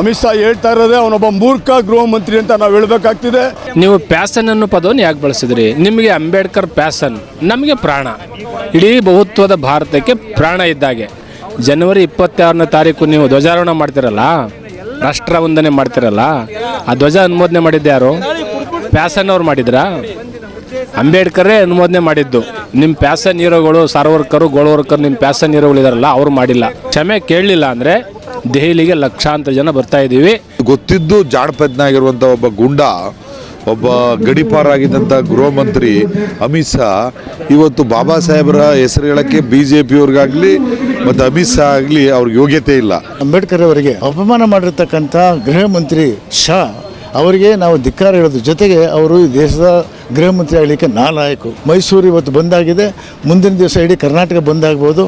ಅಮಿತ್ ಶಾ ಹೇಳ್ತಾ ಇರೋದೇ ಅವನೊಬ್ಬ ಮೂರ್ಖ ಗೃಹ ಮಂತ್ರಿ ಅಂತ ನಾವು ಹೇಳಬೇಕಾಗ್ತಿದೆ. ನೀವು ಪ್ಯಾಸನ್ ಅನ್ನೋ ಪದವನ್ನು ಯಾಕೆ ಬಳಸಿದ್ರಿ? ನಿಮಗೆ ಅಂಬೇಡ್ಕರ್ ಪ್ಯಾಸನ್, ನಮಗೆ ಪ್ರಾಣ. ಇಡೀ ಬಹುತ್ವದ ಭಾರತಕ್ಕೆ ಪ್ರಾಣ ಇದ್ದಾಗೆ ಜನವರಿ ಇಪ್ಪತ್ತಾರನೇ ತಾರೀಕು ನೀವು ಧ್ವಜಾರೋಹಣ ಮಾಡ್ತಿರಲ್ಲ? ರಾಷ್ಟ್ರ ವಂದನೆ ಮಾಡ್ತಿರಲ್ಲ? ಆ ಧ್ವಜ ಅನುಮೋದನೆ ಮಾಡಿದ್ದು ಯಾರು? ಪ್ಯಾಸನ್ ಅವ್ರು ಮಾಡಿದ್ರಾ? ಅಂಬೇಡ್ಕರೇ ಅನುಮೋದನೆ ಮಾಡಿದ್ದು. ನಿಮ್ಮ ಪ್ಯಾಸನ್ ಹೀರೋಗಳು, ಸಾರ್ವರ್ಕರು, ಗೋಳ್ವರ್ಕರು ನಿಮ್ಮ ಪ್ಯಾಸನ್ ಹೀರೋಗಳು ಇದಾರಲ್ಲ, ಅವ್ರು ಮಾಡಿಲ್ಲ. ಕ್ಷಮೆ ಕೇಳಲಿಲ್ಲ ಅಂದರೆ ದೆಹಲಿಗೆ ಲಕ್ಷಾಂತರ ಜನ ಬರ್ತಾ ಇದ್ದೀವಿ. ಗೊತ್ತಿದ್ದು ಜಾಣಪದ್ನಾಗಿರುವಂಥ ಒಬ್ಬ ಗುಂಡ ಒಬ್ಬ ಗಡಿಪಾರಾಗಿದ್ದಂಥ ಗೃಹ ಮಂತ್ರಿ ಅಮಿತ್ ಶಾ ಇವತ್ತು ಬಾಬಾ ಸಾಹೇಬರ ಹೆಸರು ಹೇಳಕ್ಕೆ ಬಿ ಜೆ ಪಿಯವ್ರಿಗಾಗಲಿ ಮತ್ತು ಅಮಿತ್ ಶಾ ಆಗಲಿ ಅವ್ರಿಗೆ ಯೋಗ್ಯತೆ ಇಲ್ಲ. ಅಂಬೇಡ್ಕರ್ ಅವರಿಗೆ ಅಪಮಾನ ಮಾಡಿರ್ತಕ್ಕಂಥ ಗೃಹ ಮಂತ್ರಿ ಶಾ ಅವರಿಗೆ ನಾವು ಧಿಕ್ಕಾರ ಹೇಳೋದು ಜೊತೆಗೆ ಅವರು ಈ ದೇಶದ ಗೃಹ ಮಂತ್ರಿ ಆಗಲಿಕ್ಕೆ ನಾಲಾಯಕು. ಮೈಸೂರು ಇವತ್ತು ಬಂದಾಗಿದೆ. ಮುಂದಿನ ದಿವಸ ಇಡೀ ಕರ್ನಾಟಕ ಬಂದಾಗ್ಬೋದು.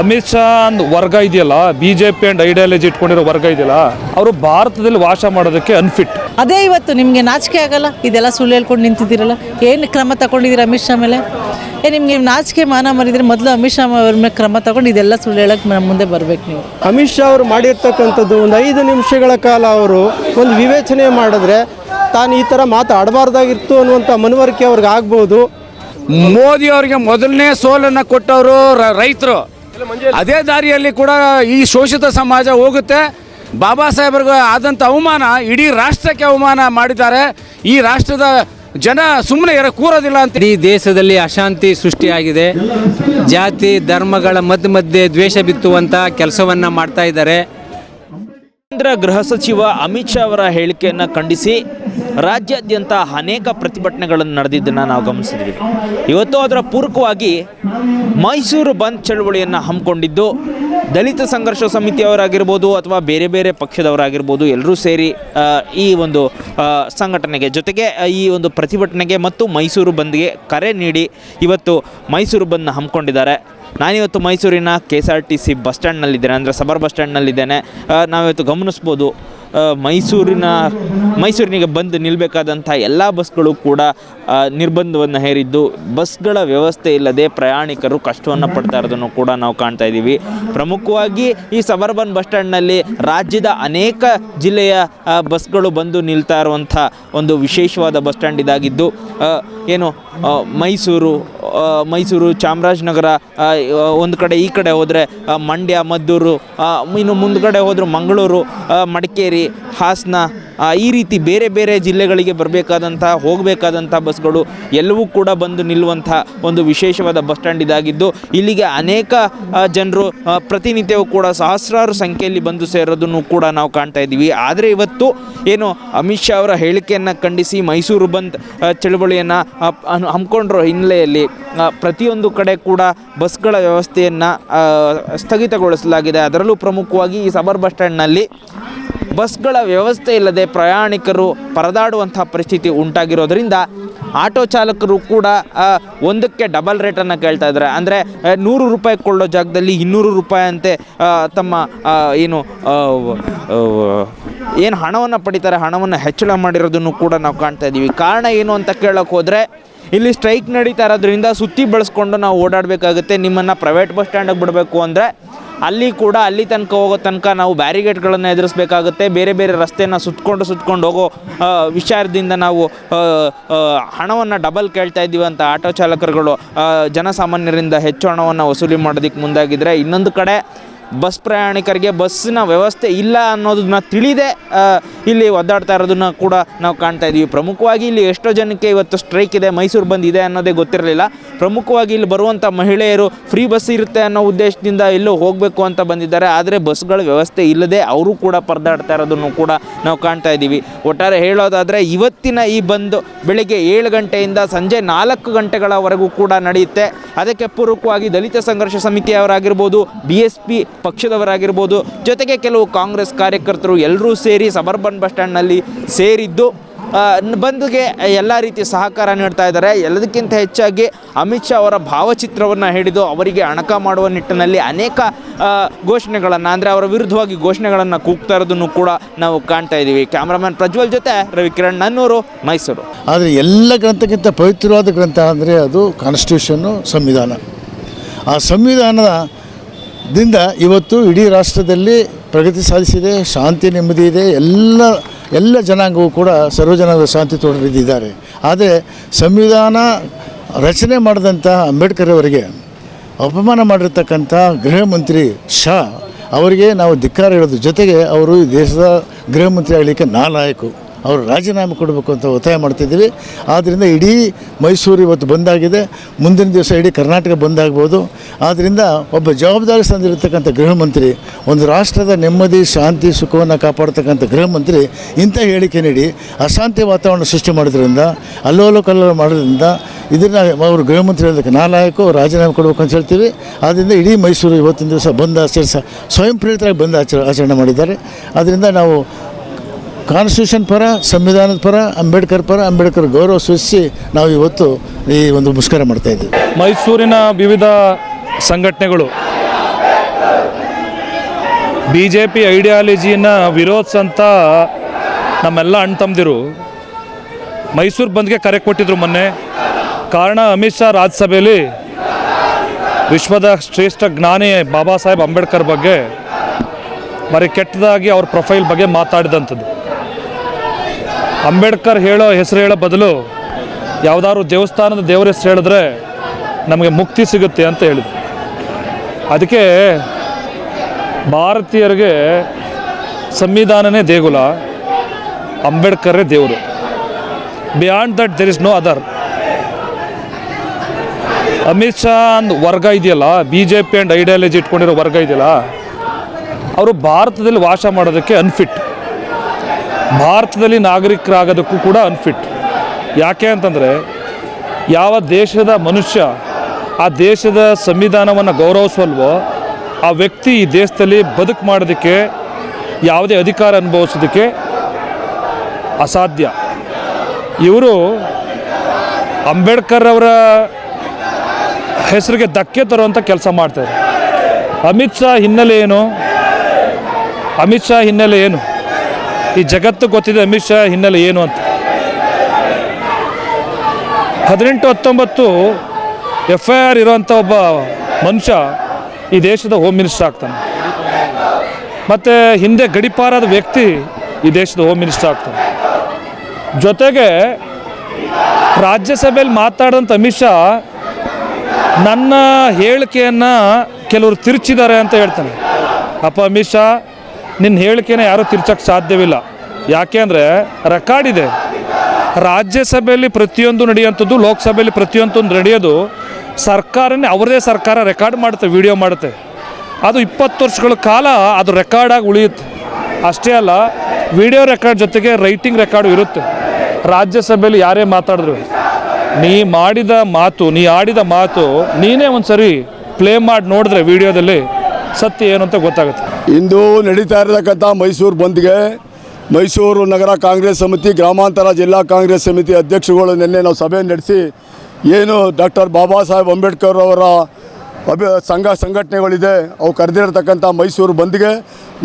ಅಮಿತ್ ಶಾ ಒಂದು ವರ್ಗ ಇದೆಯಲ್ಲ? B J P and ideology ಇಟ್ಕೊಂಡಿರೋ ವರ್ಗ ಇದೆಯಲ್ಲ? ಅವರು ಭಾರತದಲ್ಲಿ ವಾಸ ಮಾಡೋದಕ್ಕೆ ಅನ್ಫಿಟ್ ಅದೇ ಇವತ್ತು ನಿಮಗೆ ನಾಚಿಕೆ ಆಗಲ್ಲ? ಇದೆಲ್ಲ ಸುಳ್ಳು ಹೇಳ್ಕೊಂಡು ನಿಂತಿದ್ದೀರಲ್ಲ? ಏನು ಕ್ರಮ ತಗೊಂಡಿದ್ದೀರಾ ಅಮಿತ್ ಶಾ ಮೇಲೆ? ಏ ನಿಮಗೆ ನಾಚಿಕೆ ಮಾನ ಮರಿದ್ರೆ ಮೊದಲು ಅಮಿತ್ ಶಾ ಅವ್ರ ಮೇಲೆ ಕ್ರಮ ತಗೊಂಡು ಇದೆಲ್ಲ ಸುಳ್ಳು ಹೇಳಕ್ಕೆ ನಮ್ಮ ಮುಂದೆ ಬರಬೇಕು ನೀವು. ಅಮಿತ್ ಶಾ ಅವರು ಮಾಡಿರ್ತಕ್ಕಂಥದ್ದು ಒಂದು ಐದು ನಿಮಿಷಗಳ ಕಾಲ ಅವರು ಒಂದು ವಿವೇಚನೆ ಮಾಡಿದ್ರೆ ತಾನು ಈ ಥರ ಮಾತಾಡಬಾರ್ದಾಗಿತ್ತು ಅನ್ನುವಂಥ ಮನವರಿಕೆ ಅವ್ರಿಗೆ ಆಗ್ಬೋದು. ಮೋದಿ ಅವರಿಗೆ ಮೊದಲನೇ ಸೋಲನ್ನು ಕೊಟ್ಟವರು ರೈತರು. ಅದೇ ದಾರಿಯಲ್ಲಿ ಕೂಡ ಈ ಶೋಷಿತ ಸಮಾಜ ಹೋಗುತ್ತೆ. ಬಾಬಾ ಸಾಹೇಬ್ರಿಗೆ ಆದಂಥ ಅವಮಾನ ಇಡೀ ರಾಷ್ಟ್ರಕ್ಕೆ ಅವಮಾನ ಮಾಡಿದ್ದಾರೆ. ಈ ರಾಷ್ಟ್ರದ ಜನ ಸುಮ್ಮನೆ ಇರ ಕೂರೋದಿಲ್ಲ ಅಂತ ಇಡೀ ದೇಶದಲ್ಲಿ ಅಶಾಂತಿ ಸೃಷ್ಟಿಯಾಗಿದೆ. ಜಾತಿ ಧರ್ಮಗಳ ಮಧ್ಯ ಮಧ್ಯೆ ದ್ವೇಷ ಬಿತ್ತುವಂಥ ಕೆಲಸವನ್ನು ಮಾಡ್ತಾ ಇದ್ದಾರೆ. ಕೇಂದ್ರ ಗೃಹ ಸಚಿವ ಅಮಿತ್ ಶಾ ಅವರ ಹೇಳಿಕೆಯನ್ನು ಖಂಡಿಸಿ ರಾಜ್ಯಾದ್ಯಂತ ಅನೇಕ ಪ್ರತಿಭಟನೆಗಳನ್ನು ನಡೆದಿದ್ದನ್ನು ನಾವು ಗಮನಿಸಿದ್ವಿ. ಇವತ್ತು ಅದರ ಪೂರಕವಾಗಿ ಮೈಸೂರು ಬಂದ್ ಚಳವಳಿಯನ್ನು ಹಮ್ಮಿಕೊಂಡಿದ್ದು ದಲಿತ ಸಂಘರ್ಷ ಸಮಿತಿಯವರಾಗಿರ್ಬೋದು ಅಥವಾ ಬೇರೆ ಬೇರೆ ಪಕ್ಷದವರಾಗಿರ್ಬೋದು ಎಲ್ಲರೂ ಸೇರಿ ಈ ಒಂದು ಸಂಘಟನೆಗೆ ಜೊತೆಗೆ ಈ ಒಂದು ಪ್ರತಿಭಟನೆಗೆ ಮತ್ತು ಮೈಸೂರು ಬಂದ್ಗೆ ಕರೆ ನೀಡಿ ಇವತ್ತು ಮೈಸೂರು ಬಂದ್ನ ಹಮ್ಮಿಕೊಂಡಿದ್ದಾರೆ. ನಾನಿವತ್ತು ಮೈಸೂರಿನ K S R T C bus ಸ್ಟ್ಯಾಂಡ್ನಲ್ಲಿದ್ದೇನೆ, ಅಂದರೆ ಸಬರ್ ಬಸ್ ಸ್ಟ್ಯಾಂಡ್ನಲ್ಲಿದ್ದೇನೆ. ನಾವಿವತ್ತು ಗಮನಿಸ್ಬೋದು. ಮೈಸೂರಿನ ಮೈಸೂರಿನಿಗೆ ಬಂದು ನಿಲ್ಲಬೇಕಾದಂಥ ಎಲ್ಲ ಬಸ್ಗಳು ಕೂಡ ನಿರ್ಬಂಧವನ್ನು ಹೇರಿದ್ದು ಬಸ್ಗಳ ವ್ಯವಸ್ಥೆ ಇಲ್ಲದೆ ಪ್ರಯಾಣಿಕರು ಕಷ್ಟವನ್ನು ಪಡ್ತಾ ಇರೋದನ್ನು ಕೂಡ ನಾವು ಕಾಣ್ತಾ ಇದ್ದೀವಿ. ಪ್ರಮುಖವಾಗಿ ಈ ಸಬರ್ಬನ್ ಬಸ್ ಸ್ಟ್ಯಾಂಡ್ನಲ್ಲಿ ರಾಜ್ಯದ ಅನೇಕ ಜಿಲ್ಲೆಯ ಬಸ್ಗಳು ಬಂದು ನಿಲ್ತಾ ಇರುವಂಥ ಒಂದು ವಿಶೇಷವಾದ ಬಸ್ ಸ್ಟ್ಯಾಂಡ್ ಇದಾಗಿದ್ದು ಏನು ಮೈಸೂರು ಮೈಸೂರು ಚಾಮರಾಜನಗರ ಒಂದು ಕಡೆ ಈ ಕಡೆ ಹೋದರೆ ಮಂಡ್ಯ ಮದ್ದೂರು ಇನ್ನು ಮುಂದ್ಗಡೆ ಹೋದರೂ ಮಂಗಳೂರು ಆ, ಮಡಿಕೇರಿ ಹಾಸನ ಈ ರೀತಿ ಬೇರೆ ಬೇರೆ ಜಿಲ್ಲೆಗಳಿಗೆ ಬರಬೇಕಾದಂಥ ಹೋಗಬೇಕಾದಂಥ ಬಸ್ಗಳು ಎಲ್ಲವೂ ಕೂಡ ಬಂದು ನಿಲ್ಲುವಂಥ ಒಂದು ವಿಶೇಷವಾದ ಬಸ್ ಸ್ಟ್ಯಾಂಡ್ ಇದಾಗಿದ್ದು, ಇಲ್ಲಿಗೆ ಅನೇಕ ಜನರು ಪ್ರತಿನಿತ್ಯವೂ ಕೂಡ ಸಹಸ್ರಾರು ಸಂಖ್ಯೆಯಲ್ಲಿ ಬಂದು ಸೇರೋದನ್ನು ಕೂಡ ನಾವು ಕಾಣ್ತಾ ಇದ್ದೀವಿ. ಆದರೆ ಇವತ್ತು ಏನು ಅಮಿತ್ ಶಾ ಅವರ ಹೇಳಿಕೆಯನ್ನು ಖಂಡಿಸಿ ಮೈಸೂರು ಬಂದ್ ಚಳವಳಿಯನ್ನು ಹಮ್ಮಿಕೊಂಡಿರೋ ಹಿನ್ನೆಲೆಯಲ್ಲಿ ಪ್ರತಿಯೊಂದು ಕಡೆ ಕೂಡ ಬಸ್ಗಳ ವ್ಯವಸ್ಥೆಯನ್ನು ಸ್ಥಗಿತಗೊಳಿಸಲಾಗಿದೆ. ಅದರಲ್ಲೂ ಪ್ರಮುಖವಾಗಿ ಈ ಸಬರ್ ಬಸ್ ಸ್ಟ್ಯಾಂಡ್ನಲ್ಲಿ ಬಸ್ಗಳ ವ್ಯವಸ್ಥೆ ಇಲ್ಲದೆ ಪ್ರಯಾಣಿಕರು ಪರದಾಡುವಂಥ ಪರಿಸ್ಥಿತಿ ಉಂಟಾಗಿರೋದ್ರಿಂದ ಆಟೋ ಚಾಲಕರು ಕೂಡ ಒಂದಕ್ಕೆ ಡಬಲ್ ರೇಟನ್ನು ಕೇಳ್ತಾ ಇದ್ದಾರೆ. ಅಂದರೆ ನೂರು ರೂಪಾಯಿ ಕೊಳ್ಳೋ ಜಾಗದಲ್ಲಿ ಇನ್ನೂರು ರೂಪಾಯಿ ಅಂತೆ ತಮ್ಮ ಏನು ಏನು ಹಣವನ್ನು ಪಡಿತಾರೆ, ಹಣವನ್ನು ಹೆಚ್ಚಳ ಮಾಡಿರೋದನ್ನು ಕೂಡ ನಾವು ಕಾಣ್ತಾ ಇದ್ದೀವಿ ಕಾರಣ ಏನು ಅಂತ ಕೇಳೋಕೆ ಹೋದರೆ ಇಲ್ಲಿ ಸ್ಟ್ರೈಕ್ ನಡೀತಾ ಇರೋದ್ರಿಂದ ಸುತ್ತಿ ಬಳಸ್ಕೊಂಡು ನಾವು ಓಡಾಡಬೇಕಾಗುತ್ತೆ. ನಿಮ್ಮನ್ನು ಪ್ರೈವೇಟ್ ಬಸ್ ಸ್ಟ್ಯಾಂಡಿಗೆ ಬಿಡಬೇಕು ಅಂದರೆ ಅಲ್ಲಿ ಕೂಡ ಅಲ್ಲಿ ತನಕ ಹೋಗೋ ತನಕ ನಾವು ಬ್ಯಾರಿಗೇಟ್ಗಳನ್ನು ಎದುರಿಸಬೇಕಾಗುತ್ತೆ. ಬೇರೆ ಬೇರೆ ರಸ್ತೆಯನ್ನು ಸುತ್ತಕೊಂಡು ಸುತ್ತಕೊಂಡು ಹೋಗೋ ವಿಚಾರದಿಂದ ನಾವು ಹಣವನ್ನು ಡಬಲ್ ಕೇಳ್ತಾ ಇದ್ದೀವಿ ಅಂತ ಆಟೋ ಚಾಲಕರುಗಳು ಜನಸಾಮಾನ್ಯರಿಂದ ಹೆಚ್ಚು ಹಣವನ್ನು ವಸೂಲಿ ಮಾಡೋದಕ್ಕೆ ಮುಂದಾಗಿದ್ದರೆ ಇನ್ನೊಂದು ಕಡೆ ಬಸ್ ಪ್ರಯಾಣಿಕರಿಗೆ ಬಸ್ಸಿನ ವ್ಯವಸ್ಥೆ ಇಲ್ಲ ಅನ್ನೋದನ್ನ ತಿಳಿದೇ ಇಲ್ಲಿ ಒದ್ದಾಡ್ತಾ ಇರೋದನ್ನ ಕೂಡ ನಾವು ಕಾಣ್ತಾ ಇದ್ದೀವಿ ಪ್ರಮುಖವಾಗಿ ಇಲ್ಲಿ ಎಷ್ಟೋ ಜನಕ್ಕೆ ಇವತ್ತು ಸ್ಟ್ರೈಕ್ ಇದೆ, ಮೈಸೂರು ಬಂದಿದೆ ಅನ್ನೋದೇ ಗೊತ್ತಿರಲಿಲ್ಲ. ಪ್ರಮುಖವಾಗಿ ಇಲ್ಲಿ ಬರುವಂಥ ಮಹಿಳೆಯರು ಫ್ರೀ ಬಸ್ ಇರುತ್ತೆ ಅನ್ನೋ ಉದ್ದೇಶದಿಂದ ಎಲ್ಲೋ ಹೋಗಬೇಕು ಅಂತ ಬಂದಿದ್ದಾರೆ. ಆದರೆ ಬಸ್ಗಳ ವ್ಯವಸ್ಥೆ ಇಲ್ಲದೆ ಅವರು ಕೂಡ ಪರದಾಡ್ತಾ ಇರೋದನ್ನು ಕೂಡ ನಾವು ಕಾಣ್ತಾ ಇದ್ದೀವಿ ಒಟ್ಟಾರೆ ಹೇಳೋದಾದರೆ ಇವತ್ತಿನ ಈ ಬಂದು ಬೆಳಿಗ್ಗೆ ಏಳು ಗಂಟೆಯಿಂದ ಸಂಜೆ ನಾಲ್ಕು ಗಂಟೆಗಳವರೆಗೂ ಕೂಡ ನಡೆಯುತ್ತೆ. ಅದಕ್ಕೆ ಪೂರ್ವಕವಾಗಿ ದಲಿತ ಸಂಘರ್ಷ ಸಮಿತಿಯವರಾಗಿರ್ಬೋದು ಬಿ ಎಸ್ ಪಿ ಪಕ್ಷದವರಾಗಿರ್ಬೋದು. ಜೊತೆಗೆ ಕೆಲವು ಕಾಂಗ್ರೆಸ್ ಕಾರ್ಯಕರ್ತರು ಎಲ್ಲರೂ ಸೇರಿ ಸಬರ್ಬನ್ ಬಸ್ ಸ್ಟ್ಯಾಂಡ್ನಲ್ಲಿ ಸೇರಿದ್ದು ಬಂದಿಗೆ ಎಲ್ಲ ರೀತಿಯ ಸಹಕಾರ ನೀಡ್ತಾ ಇದ್ದಾರೆ. ಎಲ್ಲದಕ್ಕಿಂತ ಹೆಚ್ಚಾಗಿ ಅಮಿತ್ ಶಾ ಅವರ ಭಾವಚಿತ್ರವನ್ನು ಹಿಡಿದು ಅವರಿಗೆ ಅಣಕ ಮಾಡುವ ನಿಟ್ಟಿನಲ್ಲಿ ಅನೇಕ ಘೋಷಣೆಗಳನ್ನು, ಅಂದರೆ ಅವರ ವಿರುದ್ಧವಾಗಿ ಘೋಷಣೆಗಳನ್ನು ಕೂಗ್ತಾ ಇರೋದನ್ನು ಕೂಡ ನಾವು ಕಾಣ್ತಾ ಇದ್ದೀವಿ. ಕ್ಯಾಮ್ರಾಮನ್ ಪ್ರಜ್ವಲ್ ಜೊತೆ ರವಿಕಿರಣ್ ನನ್ನೂರು, ಮೈಸೂರು. ಆದರೆ ಎಲ್ಲ ಗ್ರಂಥಕ್ಕಿಂತ ಪವಿತ್ರವಾದ ಗ್ರಂಥ ಅಂದರೆ ಅದು ಕಾನ್ಸ್ಟಿಟ್ಯೂಷನ್ನು ಸಂವಿಧಾನ. ಆ ಸಂವಿಧಾನದಿಂದ ಇವತ್ತು ಇಡೀ ರಾಷ್ಟ್ರದಲ್ಲಿ ಪ್ರಗತಿ ಸಾಧಿಸಿದೆ, ಶಾಂತಿ ನೆಮ್ಮದಿ ಇದೆ, ಎಲ್ಲ ಎಲ್ಲ ಜನಾಂಗವೂ ಕೂಡ ಸರ್ವಜನರ ಶಾಂತಿ ತೊಡರಿದ್ದಾರೆ ಆದರೆ ಸಂವಿಧಾನ ರಚನೆ ಮಾಡಿದಂಥ ಅಂಬೇಡ್ಕರ್ ಅವರಿಗೆ ಅಪಮಾನ ಮಾಡಿರ್ತಕ್ಕಂಥ ಗೃಹ ಮಂತ್ರಿ ಶಾ ಅವರಿಗೆ ನಾವು ಧಿಕ್ಕಾರ ಹೇಳೋದ್ರ ಜೊತೆಗೆ ಅವರು ಈ ದೇಶದ ಗೃಹ ಮಂತ್ರಿ ಆಗಲಿಕ್ಕೆ ನಾಲಾಯಕು ಅವರು ರಾಜೀನಾಮೆ ಕೊಡಬೇಕು ಅಂತ ಒತ್ತಾಯ ಮಾಡ್ತಿದ್ದೀವಿ. ಆದ್ದರಿಂದ ಇಡೀ ಮೈಸೂರು ಇವತ್ತು ಬಂದಾಗಿದೆ. ಮುಂದಿನ ದಿವಸ ಇಡೀ ಕರ್ನಾಟಕ ಬಂದಾಗ್ಬೋದು. ಆದ್ದರಿಂದ ಒಬ್ಬ ಜವಾಬ್ದಾರಿ ಸಂದಿರತಕ್ಕಂಥ ಗೃಹ ಮಂತ್ರಿ, ಒಂದು ರಾಷ್ಟ್ರದ ನೆಮ್ಮದಿ, ಶಾಂತಿ, ಸುಖವನ್ನು ಕಾಪಾಡ್ತಕ್ಕಂಥ ಗೃಹ ಮಂತ್ರಿ, ಇಂಥ ಹೇಳಿಕೆ ನೀಡಿ ಅಶಾಂತಿ ವಾತಾವರಣ ಸೃಷ್ಟಿ ಮಾಡೋದ್ರಿಂದ, ಅಲ್ಲೋಲ ಕಲ್ಲೋಲ ಮಾಡೋದ್ರಿಂದ ಇದನ್ನು ಅವರು ಗೃಹ ಮಂತ್ರಿ ಹೇಳೋದಕ್ಕೆ ನಾಲಾಯಕು ರಾಜೀನಾಮೆ ಕೊಡಬೇಕು ಅಂತ ಹೇಳ್ತೀವಿ. ಆದ್ದರಿಂದ ಇಡೀ ಮೈಸೂರು ಇವತ್ತಿನ ದಿವಸ ಬಂದ ಆಚರಿಸ ಸ್ವಯಂ ಪ್ರೇರಿತರಾಗಿ ಬಂದ್ ಆಚರ ಆಚರಣೆ ಮಾಡಿದ್ದಾರೆ. ಆದ್ದರಿಂದ ನಾವು ಕಾನ್ಸ್ಟಿಟ್ಯೂಷನ್ ಪರ, ಸಂವಿಧಾನದ ಪರ, ಅಂಬೇಡ್ಕರ್ ಪರ, ಅಂಬೇಡ್ಕರ್ ಗೌರವ ಸೂಚಿಸಿ ನಾವು ಇವತ್ತು ಈ ಒಂದು ಮುಷ್ಕರ ಮಾಡ್ತಾ ಇದ್ದೀವಿ. ಮೈಸೂರಿನ ವಿವಿಧ ಸಂಘಟನೆಗಳು ಬಿ ಜೆ ಪಿ ಐಡಿಯಾಲಜಿನ ವಿರೋಧಿಸಂತ ನಮ್ಮೆಲ್ಲ ಅಣ್ಣ ತಮ್ಮದಿರು ಮೈಸೂರು ಬಂದ್ಗೆ ಕರೆ ಕೊಟ್ಟಿದ್ರು ಮೊನ್ನೆ. ಕಾರಣ ಅಮಿತ್ ಶಾ ರಾಜ್ಯಸಭೆಯಲ್ಲಿ ವಿಶ್ವದ ಶ್ರೇಷ್ಠ ಜ್ಞಾನಿ ಬಾಬಾ ಸಾಹೇಬ್ ಅಂಬೇಡ್ಕರ್ ಬಗ್ಗೆ, ಬರೀ ಕೆಟ್ಟದಾಗಿ ಅವ್ರ ಪ್ರೊಫೈಲ್ ಬಗ್ಗೆ ಮಾತಾಡಿದಂಥದ್ದು. ಅಂಬೇಡ್ಕರ್ ಹೇಳೋ ಹೆಸರು ಹೇಳೋ ಬದಲು ಯಾವುದಾದ್ರು ದೇವಸ್ಥಾನದ ದೇವರ ಹೆಸರು ಹೇಳಿದ್ರೆ ನಮಗೆ ಮುಕ್ತಿ ಸಿಗುತ್ತೆ ಅಂತ ಹೇಳಿದ್ರು. ಅದಕ್ಕೆ ಭಾರತೀಯರಿಗೆ ಸಂವಿಧಾನನೇ ದೇಗುಲ, ಅಂಬೇಡ್ಕರೇ ದೇವರು. Beyond that there is no other Amit Shah ಅಂದ್ ವರ್ಗ ಇದೆಯಲ್ಲ B J P and ideology ಇಟ್ಕೊಂಡಿರೋ ವರ್ಗ ಇದೆಯಲ್ಲ, ಅವರು ಭಾರತದಲ್ಲಿ ವಾಸ ಮಾಡೋದಕ್ಕೆ ಅನ್ಫಿಟ್ ಭಾರತದಲ್ಲಿ ನಾಗರಿಕರಾಗೋದಕ್ಕೂ ಕೂಡ ಅನ್ಫಿಟ್ ಯಾಕೆ ಅಂತಂದರೆ ಯಾವ ದೇಶದ ಮನುಷ್ಯ ಆ ದೇಶದ ಸಂವಿಧಾನವನ್ನು ಗೌರವಿಸಲ್ವೋ ಆ ವ್ಯಕ್ತಿ ಈ ದೇಶದಲ್ಲಿ ಬದುಕು ಮಾಡೋದಕ್ಕೆ ಯಾವುದೇ ಅಧಿಕಾರ ಅನುಭವಿಸೋದಕ್ಕೆ ಅಸಾಧ್ಯ. ಇವರು ಅಂಬೇಡ್ಕರ್ ಅವರ ಹೆಸರಿಗೆ ಧಕ್ಕೆ ತರುವಂಥ ಕೆಲಸ ಮಾಡ್ತಾರೆ. ಅಮಿತ್ ಶಾ ಹಿನ್ನೆಲೆ ಏನು? ಅಮಿತ್ ಶಾ ಹಿನ್ನೆಲೆ ಏನು? ಈ ಜಗತ್ತು ಗೊತ್ತಿದೆ ಅಮಿತ್ ಶಾ ಹಿನ್ನೆಲೆ ಏನು ಅಂತ. ಹದಿನೆಂಟು ಹತ್ತೊಂಬತ್ತು ಎಫ್ ಐ ಆರ್ ಇರೋಂಥ ಒಬ್ಬ ಮನುಷ್ಯ ಈ ದೇಶದ ಹೋಮ್ ಮಿನಿಸ್ಟರ್ ಆಗ್ತಾನೆ. ಮತ್ತು ಹಿಂದೆ ಗಡಿಪಾರಾದ ವ್ಯಕ್ತಿ ಈ ದೇಶದ ಹೋಮ್ ಮಿನಿಸ್ಟರ್ ಆಗ್ತಾನೆ. ಜೊತೆಗೆ ರಾಜ್ಯಸಭೆಯಲ್ಲಿ ಮಾತಾಡಿದಂಥ ಅಮಿತ್ ಶಾ ನನ್ನ ಹೇಳಿಕೆಯನ್ನು ಕೆಲವರು ತಿರುಚಿದ್ದಾರೆ ಅಂತ ಹೇಳ್ತಾನೆ. ಅಪ್ಪ ಅಮಿತ್ ಶಾ ನಿನ್ನ ಹೇಳಿಕೆನ ಯಾರೂ ತಿರ್ಚಕ್ಕೆ ಸಾಧ್ಯವಿಲ್ಲ. ಯಾಕೆ ಅಂದರೆ ರೆಕಾರ್ಡ್ ಇದೆ. ರಾಜ್ಯಸಭೆಯಲ್ಲಿ ಪ್ರತಿಯೊಂದು ನಡೆಯುವಂಥದ್ದು, ಲೋಕಸಭೆಯಲ್ಲಿ ಪ್ರತಿಯೊಂದು ನಡೆಯೋದು ಸರ್ಕಾರನೇ ಅವರದೇ ಸರ್ಕಾರ ರೆಕಾರ್ಡ್ ಮಾಡುತ್ತೆ ವಿಡಿಯೋ ಮಾಡುತ್ತೆ. ಅದು ಇಪ್ಪತ್ತು ವರ್ಷಗಳ ಕಾಲ ಅದು ರೆಕಾರ್ಡಾಗಿ ಉಳಿಯುತ್ತೆ. ಅಷ್ಟೇ ಅಲ್ಲ ವಿಡಿಯೋ ರೆಕಾರ್ಡ್ ಜೊತೆಗೆ ರೈಟಿಂಗ್ ರೆಕಾರ್ಡ್ ಇರುತ್ತೆ. ರಾಜ್ಯಸಭೆಯಲ್ಲಿ ಯಾರೇ ಮಾತಾಡಿದ್ರು, ನೀ ಮಾಡಿದ ಮಾತು, ನೀ ಆಡಿದ ಮಾತು ನೀನೇ ಒಂದು ಸರಿ ಪ್ಲೇ ಮಾಡಿ ನೋಡಿದ್ರೆ ವಿಡಿಯೋದಲ್ಲಿ ಸತ್ಯ ಏನು ಅಂತ ಗೊತ್ತಾಗುತ್ತೆ. ಇಂದು ನಡೀತಾ ಇರತಕ್ಕಂಥ ಮೈಸೂರು ಬಂದ್ಗೆ ಮೈಸೂರು ನಗರ ಕಾಂಗ್ರೆಸ್ ಸಮಿತಿ, ಗ್ರಾಮಾಂತರ ಜಿಲ್ಲಾ ಕಾಂಗ್ರೆಸ್ ಸಮಿತಿ ಅಧ್ಯಕ್ಷಗಳು ನಿನ್ನೆ ನಾವು ಸಭೆ ನಡೆಸಿ, ಏನು ಡಾಕ್ಟರ್ ಬಾಬಾ ಸಾಹೇಬ್ ಅಂಬೇಡ್ಕರ್ ಅವರ ಅಭಿ ಸಂಘ ಸಂಘಟನೆಗಳಿದೆ, ಅವು ಕರೆದಿರತಕ್ಕಂಥ ಮೈಸೂರು ಬಂದ್ಗೆ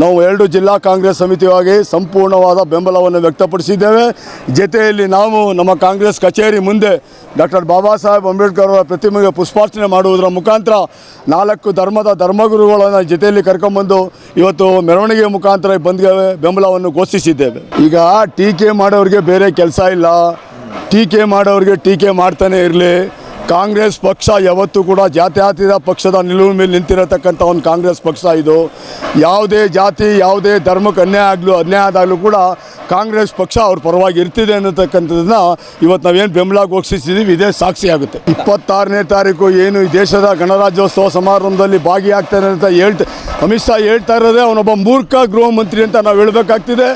ನಾವು ಎರಡು ಜಿಲ್ಲಾ ಕಾಂಗ್ರೆಸ್ ಸಮಿತಿಯಾಗಿ ಸಂಪೂರ್ಣವಾದ ಬೆಂಬಲವನ್ನು ವ್ಯಕ್ತಪಡಿಸಿದ್ದೇವೆ. ಜೊತೆಯಲ್ಲಿ ನಾವು ನಮ್ಮ ಕಾಂಗ್ರೆಸ್ ಕಚೇರಿ ಮುಂದೆ ಡಾಕ್ಟರ್ ಬಾಬಾ ಸಾಹೇಬ್ ಅಂಬೇಡ್ಕರ್ ಅವರ ಪ್ರತಿಮೆಗೆ ಪುಷ್ಪಾರ್ಚನೆ ಮಾಡುವುದರ ಮುಖಾಂತರ ನಾಲ್ಕು ಧರ್ಮದ ಧರ್ಮಗುರುಗಳನ್ನು ಜೊತೆಯಲ್ಲಿ ಕರ್ಕೊಂಬಂದು ಇವತ್ತು ಮೆರವಣಿಗೆ ಮುಖಾಂತರ ಬಂದ್ಗೆ ಬೆಂಬಲವನ್ನು ಘೋಷಿಸಿದ್ದೇವೆ. ಈಗ ಟೀಕೆ ಮಾಡೋರಿಗೆ ಬೇರೆ ಕೆಲಸ ಇಲ್ಲ. ಟೀಕೆ ಮಾಡೋರಿಗೆ ಟೀಕೆ ಮಾಡ್ತಾನೆ ಇರಲಿ. ಕಾಂಗ್ರೆಸ್ ಪಕ್ಷ ಯಾವತ್ತೂ ಕೂಡ ಜಾತ್ಯಾತೀತ ಪಕ್ಷದ ನಿಲುವು ಮೇಲೆ ನಿಂತಿರತಕ್ಕಂಥ ಒಂದು ಕಾಂಗ್ರೆಸ್ ಪಕ್ಷ ಇದು. ಯಾವುದೇ ಜಾತಿ, ಯಾವುದೇ ಧರ್ಮಕ್ಕೆ ಅನ್ಯಾಯ ಆಗಲು, ಅನ್ಯಾಯ ಆದಾಗಲೂ ಕೂಡ ಕಾಂಗ್ರೆಸ್ ಪಕ್ಷ ಅವ್ರ ಪರವಾಗಿ ಇರ್ತಿದೆ ಅನ್ನತಕ್ಕಂಥದ್ದನ್ನ ಇವತ್ತು ನಾವೇನು ಬೆಂಬಲ ಘೋಷಿಸಿದ್ದೀವಿ ಇದೇ ಸಾಕ್ಷಿಯಾಗುತ್ತೆ ಇಪ್ಪತ್ತಾರನೇ ತಾರೀಕು ಏನು ಈ ದೇಶದ ಗಣರಾಜ್ಯೋತ್ಸವ ಸಮಾರಂಭದಲ್ಲಿ ಭಾಗಿಯಾಗ್ತಾನೆ ಅಂತ ಹೇಳ್ತಾ, ಅಮಿತ್ ಶಾ ಹೇಳ್ತಾ ಇರೋದೇ ಅವನೊಬ್ಬ ಮೂರ್ಖ ಗೃಹ ಮಂತ್ರಿ ಅಂತ ನಾವು ಹೇಳಬೇಕಾಗ್ತಿದೆ.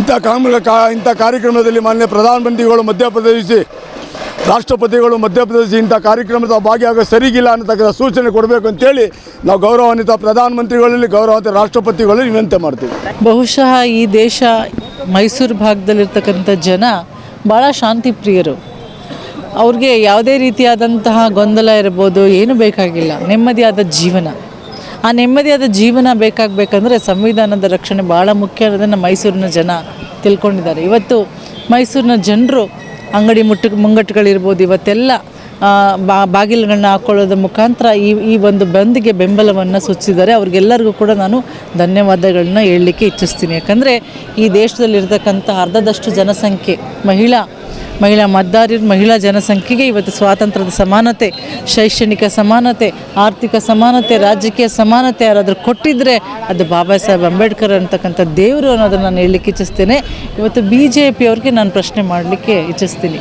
ಇಂಥ ಕಾಮ ಇಂಥ ಕಾರ್ಯಕ್ರಮದಲ್ಲಿ ಮಾನ್ಯ ಪ್ರಧಾನಮಂತ್ರಿಗಳು ಮಧ್ಯಪ್ರದೇಶಿ ರಾಷ್ಟ್ರಪತಿಗಳು ಮಧ್ಯಪ್ರದೇಶ ಇಂಥ ಕಾರ್ಯಕ್ರಮದ ಭಾಗಿಯಾಗೋ ಸರಿಗಿಲ್ಲ ಅನ್ನತಕ್ಕಂಥ ಸೂಚನೆ ಕೊಡಬೇಕು ಅಂತೇಳಿ ನಾವು ಗೌರವಾನ್ವಿತ ಪ್ರಧಾನಮಂತ್ರಿಗಳಲ್ಲಿ, ಗೌರವಾನ್ವಿತ ರಾಷ್ಟ್ರಪತಿಗಳಲ್ಲಿ ವಿನಂತಿ ಮಾಡ್ತೀವಿ. ಬಹುಶಃ ಈ ದೇಶ ಮೈಸೂರು ಭಾಗದಲ್ಲಿರ್ತಕ್ಕಂಥ ಜನ ಭಾಳ ಶಾಂತಿ ಪ್ರಿಯರು ಅವ್ರಿಗೆ ಯಾವುದೇ ರೀತಿಯಾದಂತಹ ಗೊಂದಲ ಇರ್ಬೋದು, ಏನು ಬೇಕಾಗಿಲ್ಲ. ನೆಮ್ಮದಿಯಾದ ಜೀವನ. ಆ ನೆಮ್ಮದಿಯಾದ ಜೀವನ ಬೇಕಾಗಬೇಕಂದ್ರೆ ಸಂವಿಧಾನದ ರಕ್ಷಣೆ ಭಾಳ ಮುಖ್ಯ ಅನ್ನೋದನ್ನು ಮೈಸೂರಿನ ಜನ ತಿಳ್ಕೊಂಡಿದ್ದಾರೆ. ಇವತ್ತು ಮೈಸೂರಿನ ಜನರು ಅಂಗಡಿ ಮುಟ್ಟ ಮುಂಗಟ್ಟುಗಳಿರ್ಬೋದು ಇವತ್ತೆಲ್ಲ ಬಾ, ಬಾಗಿಲುಗಳನ್ನ ಹಾಕ್ಕೊಳ್ಳೋದ್ರ ಮುಖಾಂತರ ಈ ಈ ಒಂದು ಬಂದ್ಗೆ ಬೆಂಬಲವನ್ನು ಸೂಚಿಸಿದ್ದಾರೆ. ಅವ್ರಿಗೆಲ್ಲರಿಗೂ ಕೂಡ ನಾನು ಧನ್ಯವಾದಗಳನ್ನ ಹೇಳಲಿಕ್ಕೆ ಇಚ್ಛಿಸ್ತೀನಿ. ಯಾಕಂದರೆ ಈ ದೇಶದಲ್ಲಿರ್ತಕ್ಕಂಥ ಅರ್ಧದಷ್ಟು ಜನಸಂಖ್ಯೆ ಮಹಿಳಾ ಮಹಿಳಾ ಮತದಾರರು, ಮಹಿಳಾ ಜನಸಂಖ್ಯೆಗೆ ಇವತ್ತು ಸ್ವಾತಂತ್ರ್ಯದ ಸಮಾನತೆ, ಶೈಕ್ಷಣಿಕ ಸಮಾನತೆ, ಆರ್ಥಿಕ ಸಮಾನತೆ, ರಾಜಕೀಯ ಸಮಾನತೆ ಯಾರಾದರೂ ಕೊಟ್ಟಿದ್ದರೆ ಅದು ಬಾಬಾ ಸಾಹೇಬ್ ಅಂಬೇಡ್ಕರ್ ಅಂತಕ್ಕಂಥ ದೇವರು ಅನ್ನೋದನ್ನು ನಾನು ಹೇಳಲಿಕ್ಕೆ ಇಚ್ಛಿಸ್ತೇನೆ. ಇವತ್ತು ಬಿ ಜೆ ಪಿಯವ್ರಿಗೆ ನಾನು ಪ್ರಶ್ನೆ ಮಾಡಲಿಕ್ಕೆ ಇಚ್ಛಿಸ್ತೀನಿ.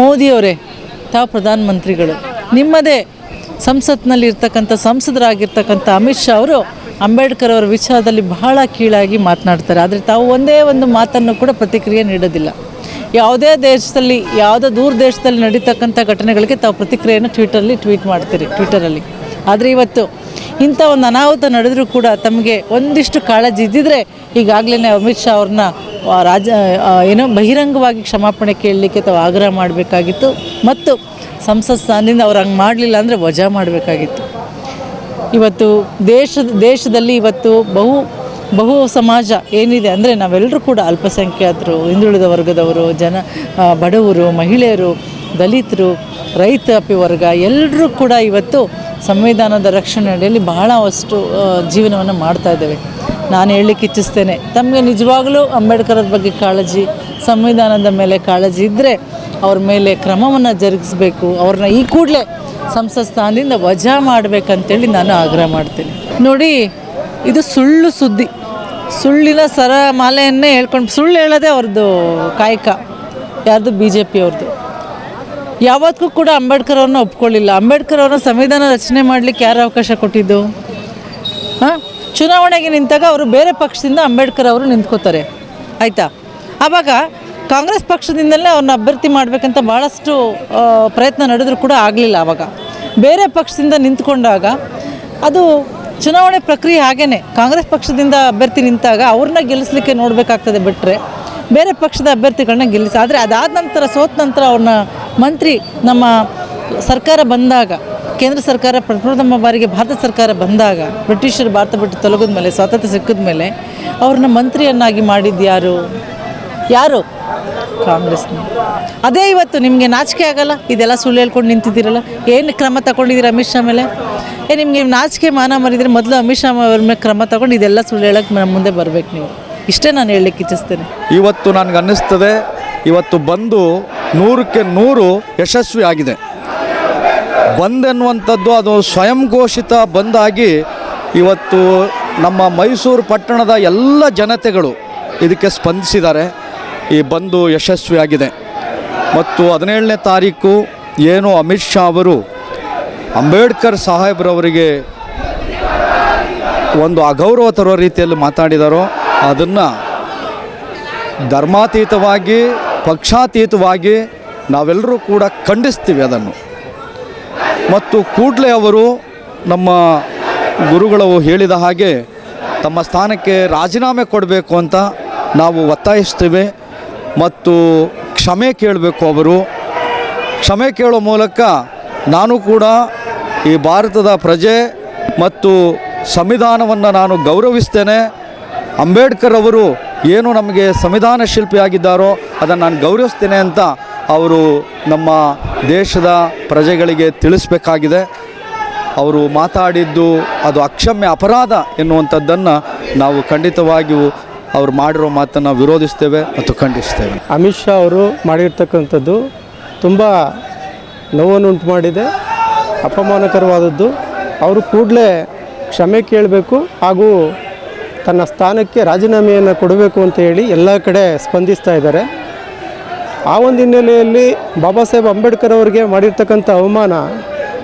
ಮೋದಿಯವರೇ, ತಾವು ಪ್ರಧಾನಮಂತ್ರಿಗಳು, ನಿಮ್ಮದೇ ಸಂಸತ್ನಲ್ಲಿ ಇರ್ತಕ್ಕಂಥ ಸಂಸದರಾಗಿರ್ತಕ್ಕಂಥ ಅಮಿತ್ ಶಾ ಅವರು ಅಂಬೇಡ್ಕರ್ ಅವರ ವಿಚಾರದಲ್ಲಿ ಬಹಳ ಕೀಳಾಗಿ ಮಾತನಾಡ್ತಾರೆ. ಆದರೆ ತಾವು ಒಂದೇ ಒಂದು ಮಾತನ್ನು ಕೂಡ ಪ್ರತಿಕ್ರಿಯೆ ನೀಡೋದಿಲ್ಲ. ಯಾವುದೇ ದೇಶದಲ್ಲಿ, ಯಾವುದೇ ದೂರ ದೇಶದಲ್ಲಿ ನಡೀತಕ್ಕಂಥ ಘಟನೆಗಳಿಗೆ ತಾವು ಪ್ರತಿಕ್ರಿಯೆಯನ್ನು ಟ್ವಿಟರಲ್ಲಿ ಟ್ವೀಟ್ ಮಾಡ್ತೀರಿ ಟ್ವಿಟರಲ್ಲಿ ಆದರೆ ಇವತ್ತು ಇಂಥ ಒಂದು ಅನಾಹುತ ನಡೆದರೂ ಕೂಡ ತಮಗೆ ಒಂದಿಷ್ಟು ಕಾಳಜಿ ಇದ್ದಿದ್ರೆ ಈಗಾಗಲೇ ಅಮಿತ್ ಶಾ ಅವ್ರನ್ನ ರಾಜ ಏನು ಬಹಿರಂಗವಾಗಿ ಕ್ಷಮಾಪಣೆ ಕೇಳಲಿಕ್ಕೆ ತಾವು ಆಗ್ರಹ ಮಾಡಬೇಕಾಗಿತ್ತು. ಮತ್ತು ಸಂಸತ್ ಸ್ಥಾನದಿಂದ ಅವ್ರು ಹಂಗೆ ಮಾಡಲಿಲ್ಲ ಅಂದರೆ ವಜಾ ಮಾಡಬೇಕಾಗಿತ್ತು. ಇವತ್ತು ದೇಶದ, ದೇಶದಲ್ಲಿ ಇವತ್ತು ಬಹು ಬಹು ಸಮಾಜ ಏನಿದೆ ಅಂದರೆ ನಾವೆಲ್ಲರೂ ಕೂಡ ಅಲ್ಪಸಂಖ್ಯಾತರು, ಹಿಂದುಳಿದ ವರ್ಗದವರು, ಜನ ಬಡವರು, ಮಹಿಳೆಯರು, ದಲಿತರು ರೈತಾಪಿ ವರ್ಗ ಎಲ್ಲರೂ ಕೂಡ ಇವತ್ತು ಸಂವಿಧಾನದ ರಕ್ಷಣೆ ಅಡಿಯಲ್ಲಿ ಬಹಳಷ್ಟು ಜೀವನವನ್ನು ಮಾಡ್ತಾ ಇದ್ದೇವೆ. ನಾನು ಹೇಳಲಿಕ್ಕೆ ಇಚ್ಛಿಸ್ತೇನೆ, ತಮಗೆ ನಿಜವಾಗಲೂ ಅಂಬೇಡ್ಕರ್ ಬಗ್ಗೆ ಕಾಳಜಿ, ಸಂವಿಧಾನದ ಮೇಲೆ ಕಾಳಜಿ ಇದ್ದರೆ ಅವ್ರ ಮೇಲೆ ಕ್ರಮವನ್ನು ಜರುಗಿಸಬೇಕು, ಅವ್ರನ್ನ ಈ ಕೂಡಲೇ ಸಂಸತ್ ಸ್ಥಾನದಿಂದ ವಜಾ ಮಾಡಬೇಕಂತೇಳಿ ನಾನು ಆಗ್ರಹ ಮಾಡ್ತೀನಿ. ನೋಡಿ, ಇದು ಸುಳ್ಳು ಸುದ್ದಿ. ಸುಳ್ಳಿನ ಸರ ಮಾಲೆಯನ್ನೇ ಹೇಳ್ಕೊಂಡು ಸುಳ್ಳು ಹೇಳೋದೇ ಅವ್ರದ್ದು ಕಾಯಕ, ಯಾರ್ದು ಬಿ ಜೆ ಪಿ ಅವ್ರದ್ದು. ಯಾವತ್ತೂ ಕೂಡ ಅಂಬೇಡ್ಕರ್ ಅವ್ರನ್ನ ಒಪ್ಕೊಳ್ಳಿಲ್ಲ. ಅಂಬೇಡ್ಕರ್ ಅವ್ರನ್ನ ಸಂವಿಧಾನ ರಚನೆ ಮಾಡಲಿಕ್ಕೆ ಯಾರು ಅವಕಾಶ ಕೊಟ್ಟಿದ್ದು? ಹಾಂ? ಚುನಾವಣೆಗೆ ನಿಂತಾಗ ಅವರು ಬೇರೆ ಪಕ್ಷದಿಂದ ಅಂಬೇಡ್ಕರ್ ಅವರು ನಿಂತ್ಕೋತಾರೆ. ಆಯಿತಾ? ಆವಾಗ ಕಾಂಗ್ರೆಸ್ ಪಕ್ಷದಿಂದಲೇ ಅವ್ರನ್ನ ಅಭ್ಯರ್ಥಿ ಮಾಡಬೇಕಂತ ಭಾಳಷ್ಟು ಪ್ರಯತ್ನ ನಡೆದರೂ ಕೂಡ ಆಗಲಿಲ್ಲ ಆವಾಗ. ಬೇರೆ ಪಕ್ಷದಿಂದ ನಿಂತ್ಕೊಂಡಾಗ ಅದು ಚುನಾವಣೆ ಪ್ರಕ್ರಿಯೆ ಹಾಗೇನೆ. ಕಾಂಗ್ರೆಸ್ ಪಕ್ಷದಿಂದ ಅಭ್ಯರ್ಥಿ ನಿಂತಾಗ ಅವ್ರನ್ನ ಗೆಲ್ಲಿಸ್ಲಿಕ್ಕೆ ನೋಡಬೇಕಾಗ್ತದೆ ಬಿಟ್ಟರೆ ಬೇರೆ ಪಕ್ಷದ ಅಭ್ಯರ್ಥಿಗಳನ್ನ ಗೆಲ್ಲಿಸಿ, ಆದರೆ ಅದಾದ ನಂತರ, ಸೋತ ನಂತರ ಅವ್ರನ್ನ ಮಂತ್ರಿ ನಮ್ಮ ಸರ್ಕಾರ ಬಂದಾಗ, ಕೇಂದ್ರ ಸರ್ಕಾರ ಪ್ರಪ್ರಥಮ ಬಾರಿಗೆ ಭಾರತ ಸರ್ಕಾರ ಬಂದಾಗ, ಬ್ರಿಟಿಷರು ಭಾರತ ಬಿಟ್ಟು ತೊಲಗಿದ ಮೇಲೆ ಸ್ವಾತಂತ್ರ್ಯ ಸಿಕ್ಕಿದ ಮೇಲೆ ಅವ್ರನ್ನ ಮಂತ್ರಿಯನ್ನಾಗಿ ಮಾಡಿದ್ದು ಯಾರು? ಯಾರು? ಕಾಂಗ್ರೆಸ್ನ. ಅದೇ ಇವತ್ತು ನಿಮಗೆ ನಾಚಿಕೆ ಆಗಲ್ಲ? ಇದೆಲ್ಲ ಸುಳ್ಳು ಹೇಳ್ಕೊಂಡು ನಿಂತಿದ್ದೀರಲ್ಲ? ಏನು ಕ್ರಮ ತಗೊಂಡಿದ್ದೀರ ಅಮಿತ್ ಶಾ ಮೇಲೆ? ಏ, ನಿಮಗೆ ನಾಚಿಕೆ ಮಾನ ಮರಿದ್ರೆ ಮೊದಲು ಅಮಿತ್ ಶಾ ಅವ್ರ ಮೇಲೆ ಕ್ರಮ ತಗೊಂಡು ಇದೆಲ್ಲ ಸುಳ್ಳು ಹೇಳಕ್ಕೆ ನಮ್ಮ ಮುಂದೆ ಬರಬೇಕು ನೀವು. ಇಷ್ಟೇ ನಾನು ಹೇಳಲಿಕ್ಕೆ ಇಚ್ಛಿಸ್ತೇನೆ. ಇವತ್ತು ನನಗೆ ಅನ್ನಿಸ್ತದೆ, ಇವತ್ತು ಬಂದು ನೂರಕ್ಕೆ ನೂರು ಯಶಸ್ವಿ ಆಗಿದೆ. ಬಂದ್ ಎನ್ನುವಂಥದ್ದು ಅದು ಸ್ವಯಂ ಘೋಷಿತ ಬಂದಾಗಿ ಇವತ್ತು ನಮ್ಮ ಮೈಸೂರು ಪಟ್ಟಣದ ಎಲ್ಲ ಜನತೆಗಳು ಇದಕ್ಕೆ ಸ್ಪಂದಿಸಿದ್ದಾರೆ. ಈ ಬಂದು ಯಶಸ್ವಿಯಾಗಿದೆ. ಮತ್ತು ಹದಿನೇಳನೇ ತಾರೀಕು ಏನು ಅಮಿತ್ ಶಾ ಅವರು ಅಂಬೇಡ್ಕರ್ ಸಾಹೇಬ್ರವರಿಗೆ ಒಂದು ಅಗೌರವ ತರುವ ರೀತಿಯಲ್ಲಿ ಮಾತಾಡಿದಾರೋ, ಅದನ್ನು ಧರ್ಮಾತೀತವಾಗಿ, ಪಕ್ಷಾತೀತವಾಗಿ ನಾವೆಲ್ಲರೂ ಕೂಡ ಖಂಡಿಸ್ತೀವಿ ಅದನ್ನು. ಮತ್ತು ಕೂಡಲೇ ಅವರು ನಮ್ಮ ಗುರುಗಳು ಹೇಳಿದ ಹಾಗೆ ತಮ್ಮ ಸ್ಥಾನಕ್ಕೆ ರಾಜೀನಾಮೆ ಕೊಡಬೇಕು ಅಂತ ನಾವು ಒತ್ತಾಯಿಸ್ತೀವಿ. ಮತ್ತು ಕ್ಷಮೆ ಕೇಳಬೇಕು ಅವರು. ಕ್ಷಮೆ ಕೇಳೋ ಮೂಲಕ ನಾನು ಕೂಡ ಈ ಭಾರತದ ಪ್ರಜೆ ಮತ್ತು ಸಂವಿಧಾನವನ್ನು ನಾನು ಗೌರವಿಸ್ತೇನೆ. ಅಂಬೇಡ್ಕರ್ ಅವರು ಏನು ನಮಗೆ ಸಂವಿಧಾನ ಶಿಲ್ಪಿಯಾಗಿದ್ದಾರೋ ಅದನ್ನು ನಾನು ಗೌರವಿಸ್ತೇನೆ ಅಂತ ಅವರು ನಮ್ಮ ದೇಶದ ಪ್ರಜೆಗಳಿಗೆ ತಿಳಿಸ್ಬೇಕಾಗಿದೆ. ಅವರು ಮಾತಾಡಿದ್ದು ಅದು ಅಕ್ಷಮ್ಯ ಅಪರಾಧ ಎನ್ನುವಂಥದ್ದನ್ನು ನಾವು ಖಂಡಿತವಾಗಿಯೂ ಅವ್ರು ಮಾಡಿರೋ ಮಾತನ್ನು ವಿರೋಧಿಸ್ತೇವೆ ಮತ್ತು ಖಂಡಿಸ್ತೇವೆ. ಅಮಿತ್ ಶಾ ಅವರು ಮಾಡಿರ್ತಕ್ಕಂಥದ್ದು ತುಂಬ ನೋವನ್ನುಂಟು ಮಾಡಿದೆ, ಅಪಮಾನಕರವಾದದ್ದು. ಅವರು ಕೂಡಲೇ ಕ್ಷಮೆ ಕೇಳಬೇಕು ಹಾಗೂ ತನ್ನ ಸ್ಥಾನಕ್ಕೆ ರಾಜೀನಾಮೆಯನ್ನು ಕೊಡಬೇಕು ಅಂತ ಹೇಳಿ ಎಲ್ಲ ಕಡೆ ಸ್ಪಂದಿಸ್ತಾ ಇದ್ದಾರೆ. ಆ ಒಂದು ಹಿನ್ನೆಲೆಯಲ್ಲಿ ಬಾಬಾ ಸಾಹೇಬ್ ಅಂಬೇಡ್ಕರ್ ಅವರಿಗೆ ಮಾಡಿರ್ತಕ್ಕಂಥ ಅವಮಾನ,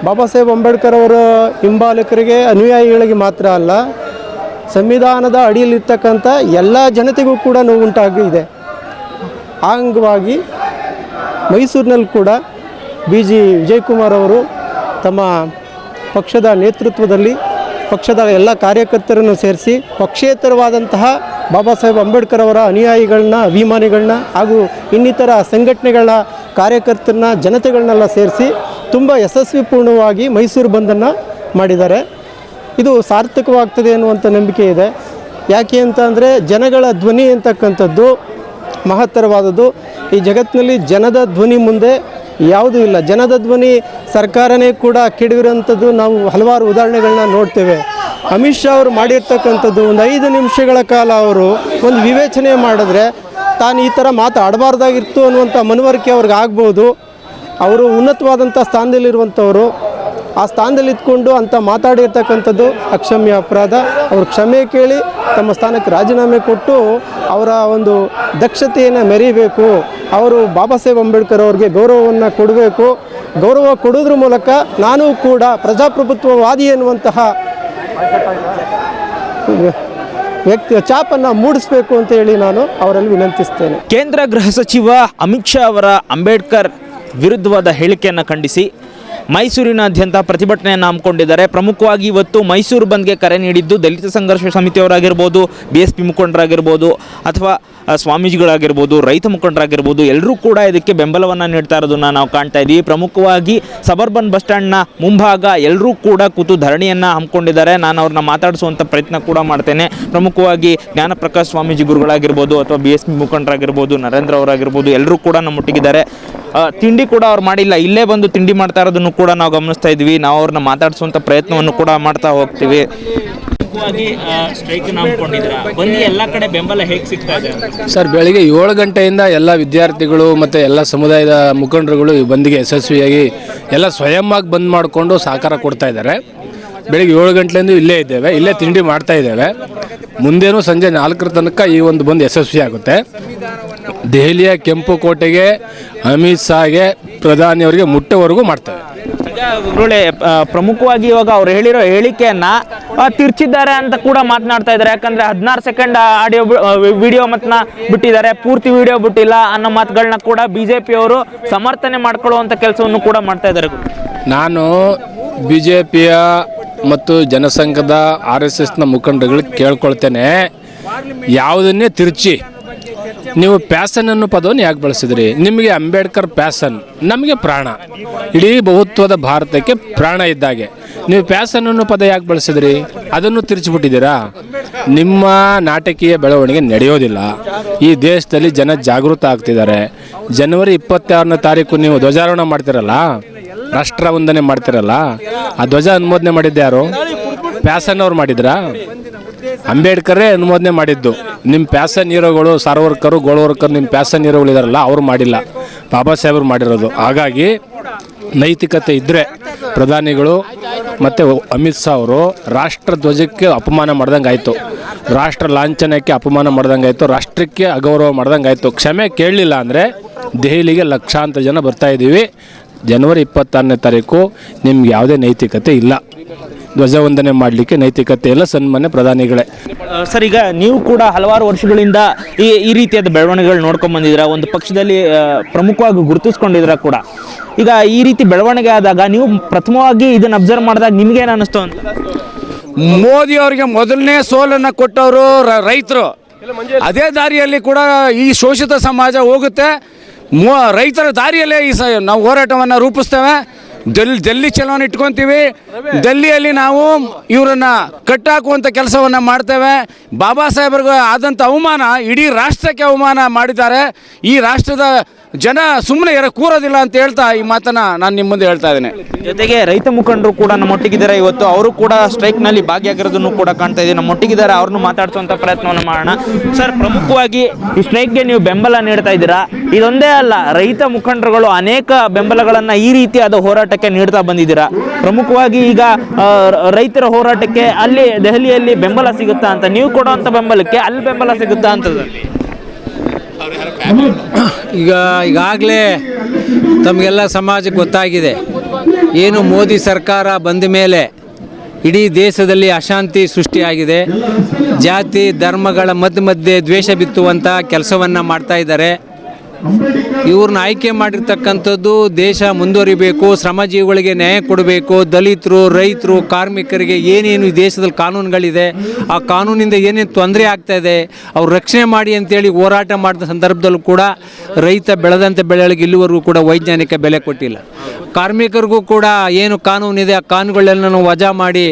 ಬಾಬಾ ಸಾಹೇಬ್ ಅಂಬೇಡ್ಕರ್ ಅವರ ಹಿಂಬಾಲಕರಿಗೆ ಅನುಯಾಯಿಗಳಿಗೆ ಮಾತ್ರ ಅಲ್ಲ ಸಂವಿಧಾನದ ಅಡಿಯಲ್ಲಿರ್ತಕ್ಕಂಥ ಎಲ್ಲ ಜನತೆಗೂ ಕೂಡ ನೋವುಂಟಾಗಿದೆ. ಅಂಗವಾಗಿ ಮೈಸೂರಿನಲ್ಲಿ ಕೂಡ ಬಿ ಜಿ ವಿಜಯಕುಮಾರ್ ಅವರು ತಮ್ಮ ಪಕ್ಷದ ನೇತೃತ್ವದಲ್ಲಿ ಪಕ್ಷದ ಎಲ್ಲ ಕಾರ್ಯಕರ್ತರನ್ನು ಸೇರಿಸಿ ಪಕ್ಷೇತರವಾದಂತಹ ಬಾಬಾ ಸಾಹೇಬ್ ಅಂಬೇಡ್ಕರ್ ಅವರ ಅನುಯಾಯಿಗಳನ್ನ, ಅಭಿಮಾನಿಗಳನ್ನ ಹಾಗೂ ಇನ್ನಿತರ ಸಂಘಟನೆಗಳ ಕಾರ್ಯಕರ್ತರನ್ನ, ಜನತೆಗಳನ್ನೆಲ್ಲ ಸೇರಿಸಿ ತುಂಬ ಯಶಸ್ವಿಪೂರ್ಣವಾಗಿ ಮೈಸೂರು ಬಂದನ್ನು ಮಾಡಿದ್ದಾರೆ. ಇದು ಸಾರ್ಥಕವಾಗ್ತದೆ ಅನ್ನುವಂಥ ನಂಬಿಕೆ ಇದೆ. ಯಾಕೆ ಅಂತ ಅಂದರೆ ಜನಗಳ ಧ್ವನಿ ಅಂತಕ್ಕಂಥದ್ದು ಮಹತ್ತರವಾದದ್ದು. ಈ ಜಗತ್ತಿನಲ್ಲಿ ಜನದ ಧ್ವನಿ ಮುಂದೆ ಯಾವುದೂ ಇಲ್ಲ. ಜನದ ಧ್ವನಿ ಸರ್ಕಾರನೇ ಕೂಡ ಕೆಡವಿರೋಂಥದ್ದು ನಾವು ಹಲವಾರು ಉದಾಹರಣೆಗಳನ್ನ ನೋಡ್ತೇವೆ. ಅಮಿತ್ ಶಾ ಅವರು ಮಾಡಿರ್ತಕ್ಕಂಥದ್ದು ಒಂದು ಐದು ನಿಮಿಷಗಳ ಕಾಲ ಅವರು ಒಂದು ವಿವೇಚನೆ ಮಾಡಿದ್ರೆ ತಾನು ಈ ಥರ ಮಾತಾಡಬಾರ್ದಾಗಿತ್ತು ಅನ್ನುವಂಥ ಮನವರಿಕೆ ಅವ್ರಿಗೆ ಆಗ್ಬೋದು. ಅವರು ಉನ್ನತವಾದಂಥ ಸ್ಥಾನದಲ್ಲಿರುವಂಥವರು. ಆ ಸ್ಥಾನದಲ್ಲಿ ಇದ್ಕೊಂಡು ಅಂತ ಮಾತಾಡಿರ್ತಕ್ಕಂಥದ್ದು ಅಕ್ಷಮ್ಯ ಅಪರಾಧ. ಅವರು ಕ್ಷಮೆ ಕೇಳಿ ತಮ್ಮ ಸ್ಥಾನಕ್ಕೆ ರಾಜೀನಾಮೆ ಕೊಟ್ಟು ಅವರ ಒಂದು ದಕ್ಷತೆಯನ್ನು ಮೆರೀಬೇಕು. ಅವರು ಬಾಬಾ ಸಾಹೇಬ್ ಅಂಬೇಡ್ಕರ್ ಅವ್ರಿಗೆ ಗೌರವವನ್ನು ಕೊಡಬೇಕು. ಗೌರವ ಕೊಡೋದ್ರ ಮೂಲಕ ನಾನು ಕೂಡ ಪ್ರಜಾಪ್ರಭುತ್ವವಾದಿ ಎನ್ನುವಂತಹ ವ್ಯಕ್ತಿಯ ಚಾಪನ್ನು ಮೂಡಿಸಬೇಕು ಅಂತ ಹೇಳಿ ನಾನು ಅವರಲ್ಲಿ ವಿನಂತಿಸ್ತೇನೆ. ಕೇಂದ್ರ ಗೃಹ ಸಚಿವ ಅಮಿತ್ ಶಾ ಅವರ ಅಂಬೇಡ್ಕರ್ ವಿರುದ್ಧವಾದ ಹೇಳಿಕೆಯನ್ನು ಖಂಡಿಸಿ. ಮೈಸೂರಿನಾದ್ಯಂತ ಪ್ರತಿಭಟನೆಯನ್ನು ಹಮ್ಮಿಕೊಂಡಿದ್ದಾರೆ. ಪ್ರಮುಖವಾಗಿ ಇವತ್ತು ಮೈಸೂರು ಬಂದ್ಗೆ ಕರೆ ನೀಡಿದ್ದು ದಲಿತ ಸಂಘರ್ಷ ಸಮಿತಿಯವರಾಗಿರ್ಬೋದು, ಬಿ ಎಸ್ ಪಿ ಮುಖಂಡರಾಗಿರ್ಬೋದು ಅಥವಾ ಸ್ವಾಮೀಜಿಗಳಾಗಿರ್ಬೋದು, ರೈತ ಮುಖಂಡರಾಗಿರ್ಬೋದು ಎಲ್ಲರೂ ಕೂಡ ಇದಕ್ಕೆ ಬೆಂಬಲವನ್ನು ನೀಡ್ತಾ ಇರೋದನ್ನು ನಾವು ಕಾಣ್ತಾ ಇದ್ದೀವಿ ಪ್ರಮುಖವಾಗಿ ಸಬರ್ಬನ್ ಬಸ್ ಸ್ಟ್ಯಾಂಡ್ನ ಮುಂಭಾಗ ಎಲ್ಲರೂ ಕೂಡ ಕೂತು ಧರಣಿಯನ್ನು ಹಮ್ಮಿಕೊಂಡಿದ್ದಾರೆ. ನಾನು ಅವ್ರನ್ನ ಮಾತಾಡಿಸುವಂಥ ಪ್ರಯತ್ನ ಕೂಡ ಮಾಡ್ತೇನೆ. ಪ್ರಮುಖವಾಗಿ ಜ್ಞಾನಪ್ರಕಾಶ್ ಸ್ವಾಮೀಜಿ ಗುರುಗಳಾಗಿರ್ಬೋದು ಅಥವಾ ಬಿ ಎಸ್ ಪಿ ಮುಖಂಡರಾಗಿರ್ಬೋದು, ನರೇಂದ್ರ ಅವರಾಗಿರ್ಬೋದು ಎಲ್ಲರೂ ಕೂಡ ನಮ್ಮ ಮುಟ್ಟಿಗಿದ್ದಾರೆ ತಿಂಡಿ ಕೂಡ ಅವ್ರು ಮಾಡಿಲ್ಲ. ಇಲ್ಲೇ ಬಂದು ತಿಂಡಿ ಮಾಡ್ತಾ ಇರೋದನ್ನು ಕೂಡ ನಾವು ಗಮನಿಸ್ತಾ ಇದ್ವಿ. ನಾವು ಅವ್ರನ್ನ ಮಾತಾಡಿಸುವಂಥ ಪ್ರಯತ್ನವನ್ನು ಕೂಡ ಮಾಡ್ತಾ ಹೋಗ್ತೀವಿ. ಸ್ಟ್ರೈಕ್ ಬನ್ನಿ, ಎಲ್ಲ ಕಡೆ ಬೆಂಬಲ ಹೇಗೆ ಸಿಗ್ತಾ ಇದೆ ಸರ್, ಬೆಳಿಗ್ಗೆ ಏಳು ಗಂಟೆಯಿಂದ ಎಲ್ಲ ವಿದ್ಯಾರ್ಥಿಗಳು ಮತ್ತು ಎಲ್ಲ ಸಮುದಾಯದ ಮುಖಂಡರುಗಳು ಈ ಬಂದ್ಗೆ ಯಶಸ್ವಿಯಾಗಿ ಎಲ್ಲ ಸ್ವಯಂವಾಗಿ ಬಂದ್ ಮಾಡಿಕೊಂಡು ಸಹಕಾರ ಕೊಡ್ತಾ ಇದ್ದಾರೆ. ಬೆಳಿಗ್ಗೆ ಏಳು ಗಂಟೆಯಿಂದ ಇಲ್ಲೇ ಇದ್ದೇವೆ, ಇಲ್ಲೇ ತಿಂಡಿ ಮಾಡ್ತಾ ಇದ್ದೇವೆ. ಮುಂದೇನು ಸಂಜೆ ನಾಲ್ಕರ ತನಕ ಈ ಒಂದು ಬಂದ್ ಯಶಸ್ವಿ ಆಗುತ್ತೆ. ದೆಹಲಿಯ ಕೆಂಪು ಕೋಟೆಗೆ ಅಮಿತ್ ಶಾಗೆ ಪ್ರಧಾನಿಯವರಿಗೆ ಮುಟ್ಟವರೆಗೂ ಮಾಡ್ತೇವೆ. ಗುರುಳೆ ಪ್ರಮುಖವಾಗಿ ಇವಾಗ ಅವ್ರು ಹೇಳಿರೋ ಹೇಳಿಕೆಯನ್ನ ತಿರ್ಚಿದ್ದಾರೆ ಅಂತ ಕೂಡ ಮಾತನಾಡ್ತಾ ಇದ್ದಾರೆ. ಯಾಕಂದ್ರೆ ಹದಿನಾರು ಸೆಕೆಂಡ್ ಆಡಿಯೋ ವಿಡಿಯೋ ಮತ್ನ ಬಿಟ್ಟಿದ್ದಾರೆ. ಪೂರ್ತಿ ವಿಡಿಯೋ ಬಿಟ್ಟಿಲ್ಲ ಅನ್ನೋ ಮಾತುಗಳನ್ನ ಕೂಡ ಬಿಜೆಪಿ ಅವರು ಸಮರ್ಥನೆ ಮಾಡ್ಕೊಳ್ಳುವಂತ ಕೆಲಸವನ್ನು ಕೂಡ ಮಾಡ್ತಾ ಇದ್ದಾರೆ. ನಾನು ಬಿ ಜೆ ಪಿಯ ಮತ್ತು ಜನಸಂಘದ ಆರ್ ಎಸ್ ಎಸ್ನ ಮುಖಂಡಗಳಿಗೆ ಕೇಳ್ಕೊಳ್ತೇನೆ. ಯಾವುದನ್ನೇ ತಿರುಚಿ ನೀವು ಪ್ಯಾಸನ್ ಅನ್ನೋ ಪದವನ್ನು ಯಾಕೆ ಬಳಸಿದ್ರಿ? ನಿಮಗೆ ಅಂಬೇಡ್ಕರ್ ಪ್ಯಾಸನ್, ನಮಗೆ ಪ್ರಾಣ. ಇಡೀ ಬಹುತ್ವದ ಭಾರತಕ್ಕೆ ಪ್ರಾಣ ಇದ್ದಾಗೆ. ನೀವು ಪ್ಯಾಸನ್ ಅನ್ನೋ ಪದ ಯಾಕೆ ಬಳಸಿದ್ರಿ? ಅದನ್ನು ತಿರುಚಿಬಿಟ್ಟಿದ್ದೀರಾ? ನಿಮ್ಮ ನಾಟಕೀಯ ಬೆಳವಣಿಗೆ ನಡೆಯೋದಿಲ್ಲ. ಈ ದೇಶದಲ್ಲಿ ಜನ ಜಾಗೃತ ಆಗ್ತಿದ್ದಾರೆ. ಜನವರಿ ಇಪ್ಪತ್ತಾರನೇ ತಾರೀಕು ನೀವು ಧ್ವಜಾರೋಹಣ ಮಾಡ್ತಿರಲ್ಲ? ರಾಷ್ಟ್ರ ವಂದನೆ ಮಾಡ್ತಿರಲ್ಲ? ಆ ಧ್ವಜ ಅನುಮೋದನೆ ಮಾಡಿದ್ದು ಯಾರು? ಪ್ಯಾಸನ್ ಅವ್ರು ಮಾಡಿದ್ರಾ? ಅಂಬೇಡ್ಕರೇ ಅನುಮೋದನೆ ಮಾಡಿದ್ದು. ನಿಮ್ಮ ಪ್ಯಾಸನ್ ಹೀರೋಗಳು ಸಾರ್ವರ್ಕರು ಗೋಳವರ್ಕರು ನಿಮ್ಮ ಪ್ಯಾಸನ್ ಹೀರೋಗಳು ಇದಾರಲ್ಲ ಅವರು ಮಾಡಿಲ್ಲ. ಬಾಬಾ ಸಾಹೇಬರು ಮಾಡಿರೋದು. ಹಾಗಾಗಿ ನೈತಿಕತೆ ಇದ್ದರೆ ಪ್ರಧಾನಿಗಳು ಮತ್ತು ಅಮಿತ್ ಶಾ ಅವರು ರಾಷ್ಟ್ರ ಧ್ವಜಕ್ಕೆ ಅಪಮಾನ ಮಾಡ್ದಂಗೆ ಆಯಿತು ರಾಷ್ಟ್ರ ಲಾಂಛನಕ್ಕೆ ಅಪಮಾನ ಮಾಡ್ದಂಗೆ ಆಯಿತು ರಾಷ್ಟ್ರಕ್ಕೆ ಅಗೌರವ ಮಾಡ್ದಂಗೆ ಆಯಿತು ಕ್ಷಮೆ ಕೇಳಲಿಲ್ಲ ಅಂದರೆ ದೆಹಲಿಗೆ ಲಕ್ಷಾಂತರ ಜನ ಬರ್ತಾ ಇದ್ದೀವಿ ಜನವರಿ ಇಪ್ಪತ್ತಾರನೇ ತಾರೀಕು ನಿಮ್ಗೆ ಯಾವುದೇ ನೈತಿಕತೆ ಇಲ್ಲ. ಧ್ವಜವಂದನೆ ಮಾಡಲಿಕ್ಕೆ ನೈತಿಕತೆ ಎಲ್ಲ ಸನ್ಮಾನ್ಯ ಪ್ರಧಾನಿಗಳೇ. ಸರ್ ಈಗ ನೀವು ಕೂಡ ಹಲವಾರು ವರ್ಷಗಳಿಂದ ಈ ಈ ರೀತಿಯಾದ ಬೆಳವಣಿಗೆಗಳು ನೋಡ್ಕೊಂಡ್ ಬಂದಿದ್ದೀರಾ ಒಂದು ಪಕ್ಷದಲ್ಲಿ ಆ, ಪ್ರಮುಖವಾಗಿ ಗುರುತಿಸ್ಕೊಂಡಿದ್ದೀರಾ ಕೂಡ. ಈಗ ಈ ರೀತಿ ಬೆಳವಣಿಗೆ ಆದಾಗ ನೀವು ಪ್ರಥಮವಾಗಿ ಇದನ್ನ ಅಬ್ಸರ್ವ್ ಮಾಡಿದಾಗ ನಿಮ್ಗೇನು ಅನಿಸ್ತು ಅಂತ? ಮೋದಿ ಅವರಿಗೆ ಮೊದಲನೇ ಸೋಲನ್ನು ಕೊಟ್ಟವರು ರೈತರು. ಅದೇ ದಾರಿಯಲ್ಲಿ ಕೂಡ ಈ ಶೋಷಿತ ಸಮಾಜ ಹೋಗುತ್ತೆ. ಮೋ ರೈತರ ದಾರಿಯಲ್ಲೇ ಈ ಸ ನಾವು ಹೋರಾಟವನ್ನು ರೂಪಿಸ್ತೇವೆ. ಡೆಲ್ಲಿ ಜಲ್ಲಿ ಚಲೋನ ಇಟ್ಕೊತೀವಿ. ಜಲ್ಲಿಯಲ್ಲಿ ನಾವು ಇವರನ್ನು ಕಟ್ಟಾಕುವಂಥ ಕೆಲಸವನ್ನು ಮಾಡ್ತೇವೆ. ಬಾಬಾ ಸಾಹೇಬ್ರಿಗೆ ಆದಂಥ ಅವಮಾನ ಇಡೀ ರಾಷ್ಟ್ರಕ್ಕೆ ಅವಮಾನ ಮಾಡಿದ್ದಾರೆ. ಈ ರಾಷ್ಟ್ರದ ಜನ ಸುಮ್ಮನೆ ಯಾರ ಕೂರೋದಿಲ್ಲ ಅಂತ ಹೇಳ್ತಾ ಈ ಮಾತನ್ನ ನಾನು ನಿಮ್ಮ ಮುಂದೆ ಹೇಳ್ತಾ ಇದ್ದೇನೆ. ಜೊತೆಗೆ ರೈತ ಮುಖಂಡರು ಕೂಡ ನಮ್ಮೊಟ್ಟಿಗಿದ್ದಾರೆ ಇವತ್ತು. ಅವರು ಕೂಡ ಸ್ಟ್ರೈಕ್ನಲ್ಲಿ ಭಾಗಿಯಾಗಿರೋದನ್ನು ಕೂಡ ಕಾಣ್ತಾ ಇದ್ದೀವಿ ನಮ್ಮೊಟ್ಟಿಗಿದ್ದಾರೆ. ಅವ್ರನ್ನು ಮಾತಾಡಿಸುವಂತ ಪ್ರಯತ್ನವನ್ನು ಮಾಡೋಣ. ಸರ್ ಪ್ರಮುಖವಾಗಿ ಈ ಸ್ಟ್ರೈಕ್ಗೆ ನೀವು ಬೆಂಬಲ ನೀಡ್ತಾ ಇದ್ದೀರಾ? ಇದೊಂದೇ ಅಲ್ಲ, ರೈತ ಮುಖಂಡರುಗಳು ಅನೇಕ ಬೆಂಬಲಗಳನ್ನು ಈ ರೀತಿಯಾದ ಹೋರಾಟಕ್ಕೆ ನೀಡ್ತಾ ಬಂದಿದ್ದೀರಾ? ಪ್ರಮುಖವಾಗಿ ಈಗ ರೈತರ ಹೋರಾಟಕ್ಕೆ ಅಲ್ಲಿ ದೆಹಲಿಯಲ್ಲಿ ಬೆಂಬಲ ಸಿಗುತ್ತಾ ಅಂತ. ನೀವು ಕೊಡುವಂತ ಬೆಂಬಲಕ್ಕೆ ಅಲ್ಲಿ ಬೆಂಬಲ ಸಿಗುತ್ತಾ ಅಂತದಲ್ಲಿ ಈಗ ಈಗಾಗಲೇ ತಮಗೆಲ್ಲ ಸಮಾಜಕ್ಕೆ ಗೊತ್ತಾಗಿದೆ. ಏನು ಮೋದಿ ಸರ್ಕಾರ ಬಂದ ಮೇಲೆ ಇಡೀ ದೇಶದಲ್ಲಿ ಅಶಾಂತಿ ಸೃಷ್ಟಿಯಾಗಿದೆ. ಜಾತಿ, ಧರ್ಮಗಳ ಮಧ್ಯ ಮಧ್ಯೆ ದ್ವೇಷ ಬಿತ್ತುವಂಥ ಕೆಲಸವನ್ನು ಮಾಡ್ತಾ ಇದ್ದಾರೆ. ಇವ್ರನ್ನ ಆಯ್ಕೆ ಮಾಡಿರ್ತಕ್ಕಂಥದ್ದು ದೇಶ ಮುಂದುವರಿಬೇಕು, ಶ್ರಮಜೀವಿಗಳಿಗೆ ನ್ಯಾಯ ಕೊಡಬೇಕು, ದಲಿತರು, ರೈತರು, ಕಾರ್ಮಿಕರಿಗೆ ಏನೇನು ಈ ದೇಶದಲ್ಲಿ ಕಾನೂನುಗಳಿದೆ, ಆ ಕಾನೂನಿಂದ ಏನೇನು ತೊಂದರೆ ಆಗ್ತಾ ಇದೆ, ಅವ್ರು ರಕ್ಷಣೆ ಮಾಡಿ ಅಂತೇಳಿ ಹೋರಾಟ ಮಾಡಿದ ಸಂದರ್ಭದಲ್ಲೂ ಕೂಡ ರೈತ ಬೆಳೆದಂಥ ಬೆಳೆಗಳಿಗೆ ಇಲ್ಲಿವರೆಗೂ ಕೂಡ ವೈಜ್ಞಾನಿಕ ಬೆಲೆ ಕೊಟ್ಟಿಲ್ಲ. ಕಾರ್ಮಿಕರಿಗೂ ಕೂಡ ಏನು ಕಾನೂನಿದೆ, ಆ ಕಾನೂನುಗಳೆಲ್ಲನೂ ವಜಾ ಮಾಡಿ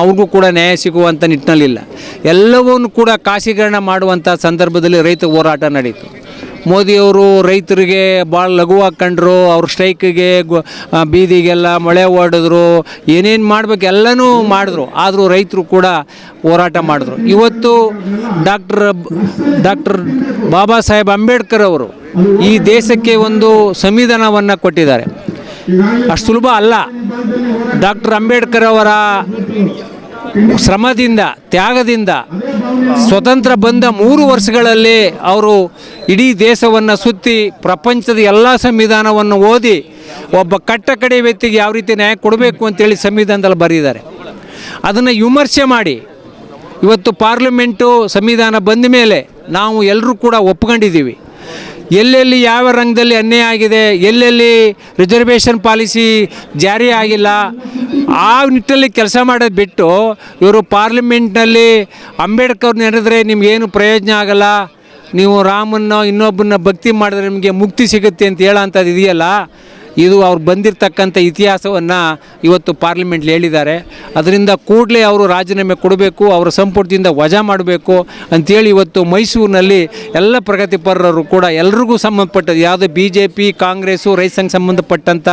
ಅವ್ರಿಗೂ ಕೂಡ ನ್ಯಾಯ ಸಿಗುವಂಥ ನಿಟ್ಟಿನಲ್ಲಿಲ್ಲ. ಎಲ್ಲವನ್ನೂ ಕೂಡ ಖಾಸೀಕರಣ ಮಾಡುವಂಥ ಸಂದರ್ಭದಲ್ಲಿ ರೈತ ಹೋರಾಟ ನಡೀತು. ಮೋದಿಯವರು ರೈತರಿಗೆ ಭಾಳ ಲಘು ಹಾಕ್ಕೊಂಡ್ರು ಅವ್ರ ಸ್ಟ್ರೈಕಿಗೆ ಬೀದಿಗೆಲ್ಲ ಮಳೆ ಓಡಿದ್ರು, ಏನೇನು ಮಾಡಬೇಕು ಎಲ್ಲನೂ ಮಾಡಿದ್ರು, ಆದರೂ ರೈತರು ಕೂಡ ಹೋರಾಟ ಮಾಡಿದ್ರು. ಇವತ್ತು ಡಾಕ್ಟರ್ ಡಾಕ್ಟರ್ ಬಾಬಾ ಸಾಹೇಬ್ ಅಂಬೇಡ್ಕರ್ ಅವರು ಈ ದೇಶಕ್ಕೆ ಒಂದು ಸಂವಿಧಾನವನ್ನು ಕೊಟ್ಟಿದ್ದಾರೆ. ಅಷ್ಟು ಸುಲಭ ಅಲ್ಲ. ಡಾಕ್ಟರ್ ಅಂಬೇಡ್ಕರ್ ಅವರ ಶ್ರಮದಿಂದ, ತ್ಯಾಗದಿಂದ ಸ್ವತಂತ್ರ ಬಂದ ಮೂರು ವರ್ಷಗಳಲ್ಲಿ ಅವರು ಇಡೀ ದೇಶವನ್ನು ಸುತ್ತಿ ಪ್ರಪಂಚದ ಎಲ್ಲ ಸಂವಿಧಾನವನ್ನು ಓದಿ ಒಬ್ಬ ಕಟ್ಟಕಡೆ ವ್ಯಕ್ತಿಗೆ ಯಾವ ರೀತಿ ನ್ಯಾಯ ಕೊಡಬೇಕು ಅಂತೇಳಿ ಸಂವಿಧಾನದಲ್ಲಿ ಬರೆದಿದ್ದಾರೆ. ಅದನ್ನು ವಿಮರ್ಶೆ ಮಾಡಿ. ಇವತ್ತು ಪಾರ್ಲಿಮೆಂಟು ಸಂವಿಧಾನ ಬಂದ ಮೇಲೆ ನಾವು ಎಲ್ಲರೂ ಕೂಡ ಒಪ್ಕೊಂಡಿದ್ದೀವಿ. ಎಲ್ಲೆಲ್ಲಿ ಯಾವ ರಂಗದಲ್ಲಿ ಅನ್ಯಾಯ ಆಗಿದೆ, ಎಲ್ಲೆಲ್ಲಿ ರಿಸರ್ವೇಷನ್ ಪಾಲಿಸಿ ಜಾರಿ ಆಗಿಲ್ಲ, ಆ ನಿಟ್ಟಲ್ಲಿ ಕೆಲಸ ಮಾಡೋದು ಬಿಟ್ಟು ಇವರು ಪಾರ್ಲಿಮೆಂಟ್ನಲ್ಲಿ ಅಂಬೇಡ್ಕರ್ ನೆನೆದ್ರೆ ನಿಮಗೇನು ಪ್ರಯೋಜನ ಆಗಲ್ಲ, ನೀವು ರಾಮನ್ನ ಇನ್ನೊಬ್ಬನ ಭಕ್ತಿ ಮಾಡಿದ್ರೆ ನಿಮಗೆ ಮುಕ್ತಿ ಸಿಗುತ್ತೆ ಅಂತ ಹೇಳೋ ಅಂಥದ್ದು ಇದೆಯಲ್ಲ? ಇದು ಅವ್ರು ಬಂದಿರತಕ್ಕಂಥ ಇತಿಹಾಸವನ್ನು ಇವತ್ತು ಪಾರ್ಲಿಮೆಂಟ್ಲಿ ಹೇಳಿದ್ದಾರೆ. ಅದರಿಂದ ಕೂಡಲೇ ಅವರು ರಾಜೀನಾಮೆ ಕೊಡಬೇಕು, ಅವರ ಸಂಪುಟದಿಂದ ವಜಾ ಮಾಡಬೇಕು ಅಂಥೇಳಿ ಇವತ್ತು ಮೈಸೂರಿನಲ್ಲಿ ಎಲ್ಲ ಪ್ರಗತಿಪರರು ಕೂಡ ಎಲ್ರಿಗೂ ಸಂಬಂಧಪಟ್ಟದ್ದು. ಯಾವುದೇ ಬಿ ಜೆ ಪಿ ಕಾಂಗ್ರೆಸ್ಸು, ರೈತ ಸಂಘ ಸಂಬಂಧಪಟ್ಟಂಥ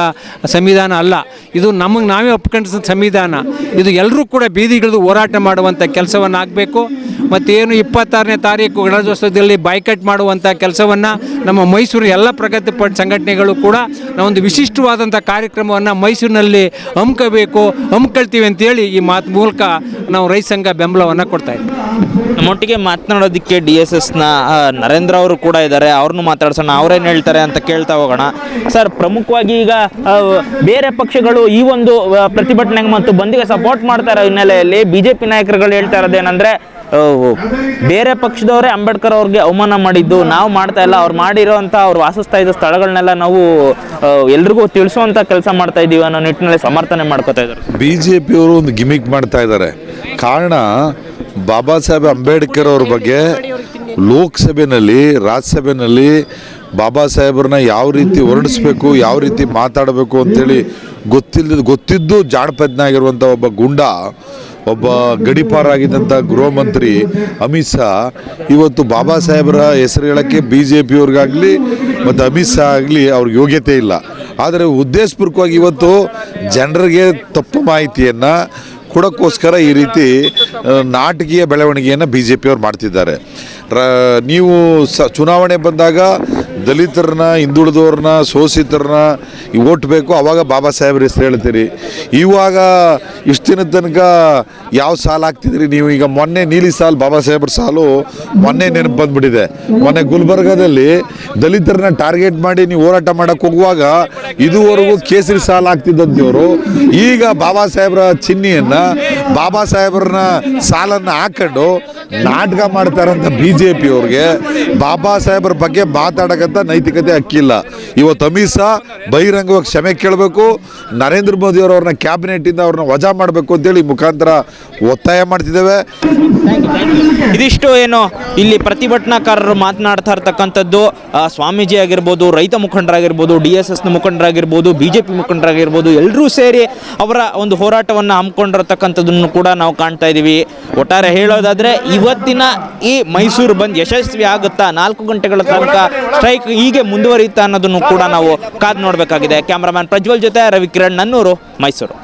ಸಂವಿಧಾನ ಅಲ್ಲ. ಇದು ನಮಗೆ ನಾವೇ ಒಪ್ಕೊಂಡ ಸಂವಿಧಾನ. ಇದು ಎಲ್ಲರೂ ಕೂಡ ಬೀದಿಗಿಳಿದು ಹೋರಾಟ ಮಾಡುವಂಥ ಕೆಲಸವನ್ನು ಆಗಬೇಕು ಮತ್ತೇನು ಇಪ್ಪತ್ತಾರನೇ ತಾರೀಕು ಗಣರಾಜ್ಯೋತ್ಸವದಲ್ಲಿ ಬಾಯ್ಕಟ್ ಮಾಡುವಂಥ ಕೆಲಸವನ್ನು ನಮ್ಮ ಮೈಸೂರು ಎಲ್ಲ ಪ್ರಗತಿಪರ ಸಂಘಟನೆಗಳು ಕೂಡ ನಾವೊಂದು ವಿಶಿಷ್ಟವಾದಂಥ ಕಾರ್ಯಕ್ರಮವನ್ನು ಮೈಸೂರಿನಲ್ಲಿ ಹಮ್ಕಬೇಕು ಹಮ್ಮಿಕೊಳ್ತೀವಿ ಅಂತೇಳಿ ಈ ಮಾತು ಮೂಲಕ ನಾವು ರೈತ ಸಂಘ ಬೆಂಬಲವನ್ನು ಕೊಡ್ತಾ ನಮ್ಮೊಟ್ಟಿಗೆ ಮಾತನಾಡೋದಕ್ಕೆ ಡಿ ಎಸ್ ಎಸ್ನ ನರೇಂದ್ರ ಅವರು ಕೂಡ ಇದ್ದಾರೆ. ಅವ್ರನ್ನೂ ಮಾತಾಡ್ಸೋಣ, ಅವ್ರೇನು ಹೇಳ್ತಾರೆ ಅಂತ ಕೇಳ್ತಾ ಹೋಗೋಣ. ಸರ್, ಪ್ರಮುಖವಾಗಿ ಈಗ ಬೇರೆ ಪಕ್ಷಗಳು ಈ ಒಂದು ಪ್ರತಿಭಟನೆ ಮತ್ತು ಬಂದಿಗೆ ಸಪೋರ್ಟ್ ಮಾಡ್ತಾ ಇರೋ ಹಿನ್ನೆಲೆಯಲ್ಲಿ ಬಿ ಜೆ ಪಿ ನಾಯಕರುಗಳು ಹೇಳ್ತಾ ಇರೋದೇನೆಂದರೆ ಬೇರೆ ಪಕ್ಷದವರೇ ಅಂಬೇಡ್ಕರ್ ಅವ್ರಿಗೆ ಅವಮಾನ ಮಾಡಿದ್ದು, ನಾವು ಮಾಡ್ತಾ ಇಲ್ಲ, ಅವ್ರು ಮಾಡಿರೋಂಥ ಅವ್ರು ವಾಸಿಸ್ತಾ ಇದ್ದ ಸ್ಥಳಗಳನ್ನೆಲ್ಲ ನಾವು ಎಲ್ರಿಗೂ ತಿಳಿಸುವಂಥ ಕೆಲಸ ಮಾಡ್ತಾ ಇದ್ದೀವಿ ಅನ್ನೋ ನಿಟ್ಟಿನಲ್ಲಿ ಸಮರ್ಥನೆ ಮಾಡ್ಕೋತಾ ಇದ್ದಾರೆ. ಬಿ ಜೆ ಪಿಯವರು ಒಂದು ಗಿಮಿಕ್ ಮಾಡ್ತಾ ಇದ್ದಾರೆ. ಕಾರಣ ಬಾಬಾ ಸಾಹೇಬ್ ಅಂಬೇಡ್ಕರ್ ಅವ್ರ ಬಗ್ಗೆ ಲೋಕಸಭೆಯಲ್ಲಿ ರಾಜ್ಯಸಭೆಯಲ್ಲಿ ಬಾಬಾ ಸಾಹೇಬ್ರನ್ನ ಯಾವ ರೀತಿ ಹೊರಡಿಸ್ಬೇಕು ಯಾವ ರೀತಿ ಮಾತಾಡಬೇಕು ಅಂತೇಳಿ ಗೊತ್ತಿಲ್ಲದ ಗೊತ್ತಿದ್ದು ಜಾಣಪದ್ನಾಗಿರುವಂಥ ಒಬ್ಬ ಗುಂಡ, ಒಬ್ಬ ಗಡಿಪಾರಾಗಿದ್ದಂಥ ಗೃಹ ಮಂತ್ರಿ ಅಮಿತ್ ಶಾ. ಇವತ್ತು ಬಾಬಾ ಸಾಹೇಬರ ಹೆಸರು ಹೇಳೋಕ್ಕೆ ಬಿ ಜೆ ಪಿಯವ್ರಿಗಾಗಲಿ ಮತ್ತು ಅಮಿತ್ ಶಾ ಆಗಲಿ ಅವ್ರಿಗೆ ಯೋಗ್ಯತೆ ಇಲ್ಲ. ಆದರೆ ಉದ್ದೇಶಪೂರ್ವಕವಾಗಿ ಇವತ್ತು ಜನರಿಗೆ ತಪ್ಪು ಮಾಹಿತಿಯನ್ನು ಕೊಡೋಕ್ಕೋಸ್ಕರ ಈ ರೀತಿ ನಾಟಕೀಯ ಬೆಳವಣಿಗೆಯನ್ನು ಬಿ ಜೆ ಪಿಯವ್ರು ಮಾಡ್ತಿದ್ದಾರೆ. ರ, ನೀವು ಸ, ಚುನಾವಣೆ ಬಂದಾಗ ದಲಿತರನ್ನ, ಹಿಂದುಳಿದವ್ರನ್ನ, ಶೋಷಿತರನ್ನ ಓಟ್ ಬೇಕು, ಅವಾಗ ಬಾಬಾ ಸಾಹೇಬ್ರ ಹೆಸರು ಹೇಳ್ತೀರಿ. ಇವಾಗ ದಿನದ ತನಕ ಯಾವ ಸಾಲ ಹಾಕ್ತಿದ್ರಿ ನೀವು? ಈಗ ಮೊನ್ನೆ ನೀಲಿ ಸಾಲ್ ಬಾಬಾ ಸಾಹೇಬ್ರ ಸಾಲು ಮೊನ್ನೆ ನೆನಪು ಬಂದ್ಬಿಟ್ಟಿದೆ. ಮೊನ್ನೆ ಗುಲ್ಬರ್ಗಾದಲ್ಲಿ ದಲಿತರನ್ನ ಟಾರ್ಗೆಟ್ ಮಾಡಿ ನೀವು ಹೋರಾಟ ಮಾಡಕ್ಕೆ ಹೋಗುವಾಗ ಇದುವರೆಗೂ ಕೇಸರಿ ಸಾಲ ಇವರು ಈಗ ಬಾಬಾ ಸಾಹೇಬ್ರ ಚಿಹ್ನೆಯನ್ನ ಬಾಬಾ ಸಾಹೇಬ್ರನ್ನ ಸಾಲನ್ನು ಹಾಕೊಂಡು ನಾಟಕ ಮಾಡ್ತಾರಂತ ಬಿ ಜೆ ಪಿಯವ್ರಿಗೆ ಬಾಬಾ ಸಾಹೇಬ್ರ ಬಗ್ಗೆ ಮಾತಾಡಕಂತ ನೈತಿಕತೆ ಹಕ್ಕಿಲ್ಲ ಇವತ್ತು ಅಮಿತ್ ಶಾ ಬಹಿರಂಗವಾಗಿ ಕ್ಷಮೆ ಕೇಳಬೇಕು. ನರೇಂದ್ರ ಮೋದಿ ಅವ್ರನ್ನ ಕ್ಯಾಬಿನೆಟ್ಟಿಂದ ಅವ್ರನ್ನ ವಜಾ ಮಾಡಬೇಕು. ಅಂತೇಳಿ ಈ ಮುಖಾಂತರ ಒತ್ತಾಯ ಮಾಡ್ತಿದ್ದೇವೆ. ಇದಿಷ್ಟು ಏನು ಇಲ್ಲಿ ಪ್ರತಿಭಟನಾಕಾರರು ಮಾತನಾಡ್ತಾ ಇರ್ತಕ್ಕಂಥದ್ದು. ಸ್ವಾಮೀಜಿ ಆಗಿರ್ಬೋದು, ರೈತ ಮುಖಂಡರಾಗಿರ್ಬೋದು, ಡಿ ಎಸ್ ಎಸ್ನ ಮುಖಂಡರಾಗಿರ್ಬೋದು, ಬಿ ಜೆ ಪಿ ಮುಖಂಡರಾಗಿರ್ಬೋದು ಎಲ್ಲರೂ ಸೇರಿ ಅವರ ಒಂದು ಹೋರಾಟವನ್ನು ಹಮ್ಮಿಕೊಂಡಿರ್ತಕ್ಕಂಥದ್ದನ್ನು ಕೂಡ ನಾವು ಕಾಣ್ತಾ ಇದ್ದೀವಿ. ಒಟ್ಟಾರೆ ಹೇಳೋದಾದರೆ, ಇವತ್ತಿನ ಈ ಮೈಸೂರು ಬಂದ್ ಯಶಸ್ವಿ ಆಗುತ್ತಾ, ನಾಲ್ಕು ಗಂಟೆಗಳ ತನಕ ಸ್ಟ್ರೈಕ್ ಹೀಗೆ ಮುಂದುವರಿಯುತ್ತಾ ಅನ್ನೋದನ್ನು ಕೂಡ ನಾವು ಕಾದು ನೋಡಬೇಕಾಗಿದೆ. ಕ್ಯಾಮ್ರಾಮ್ಯಾನ್ ಪ್ರಜ್ವಲ್ ಜೊತೆ ರವಿಕಿರಣ್ ನನ್ನೂರು ಮೈಸೂರು.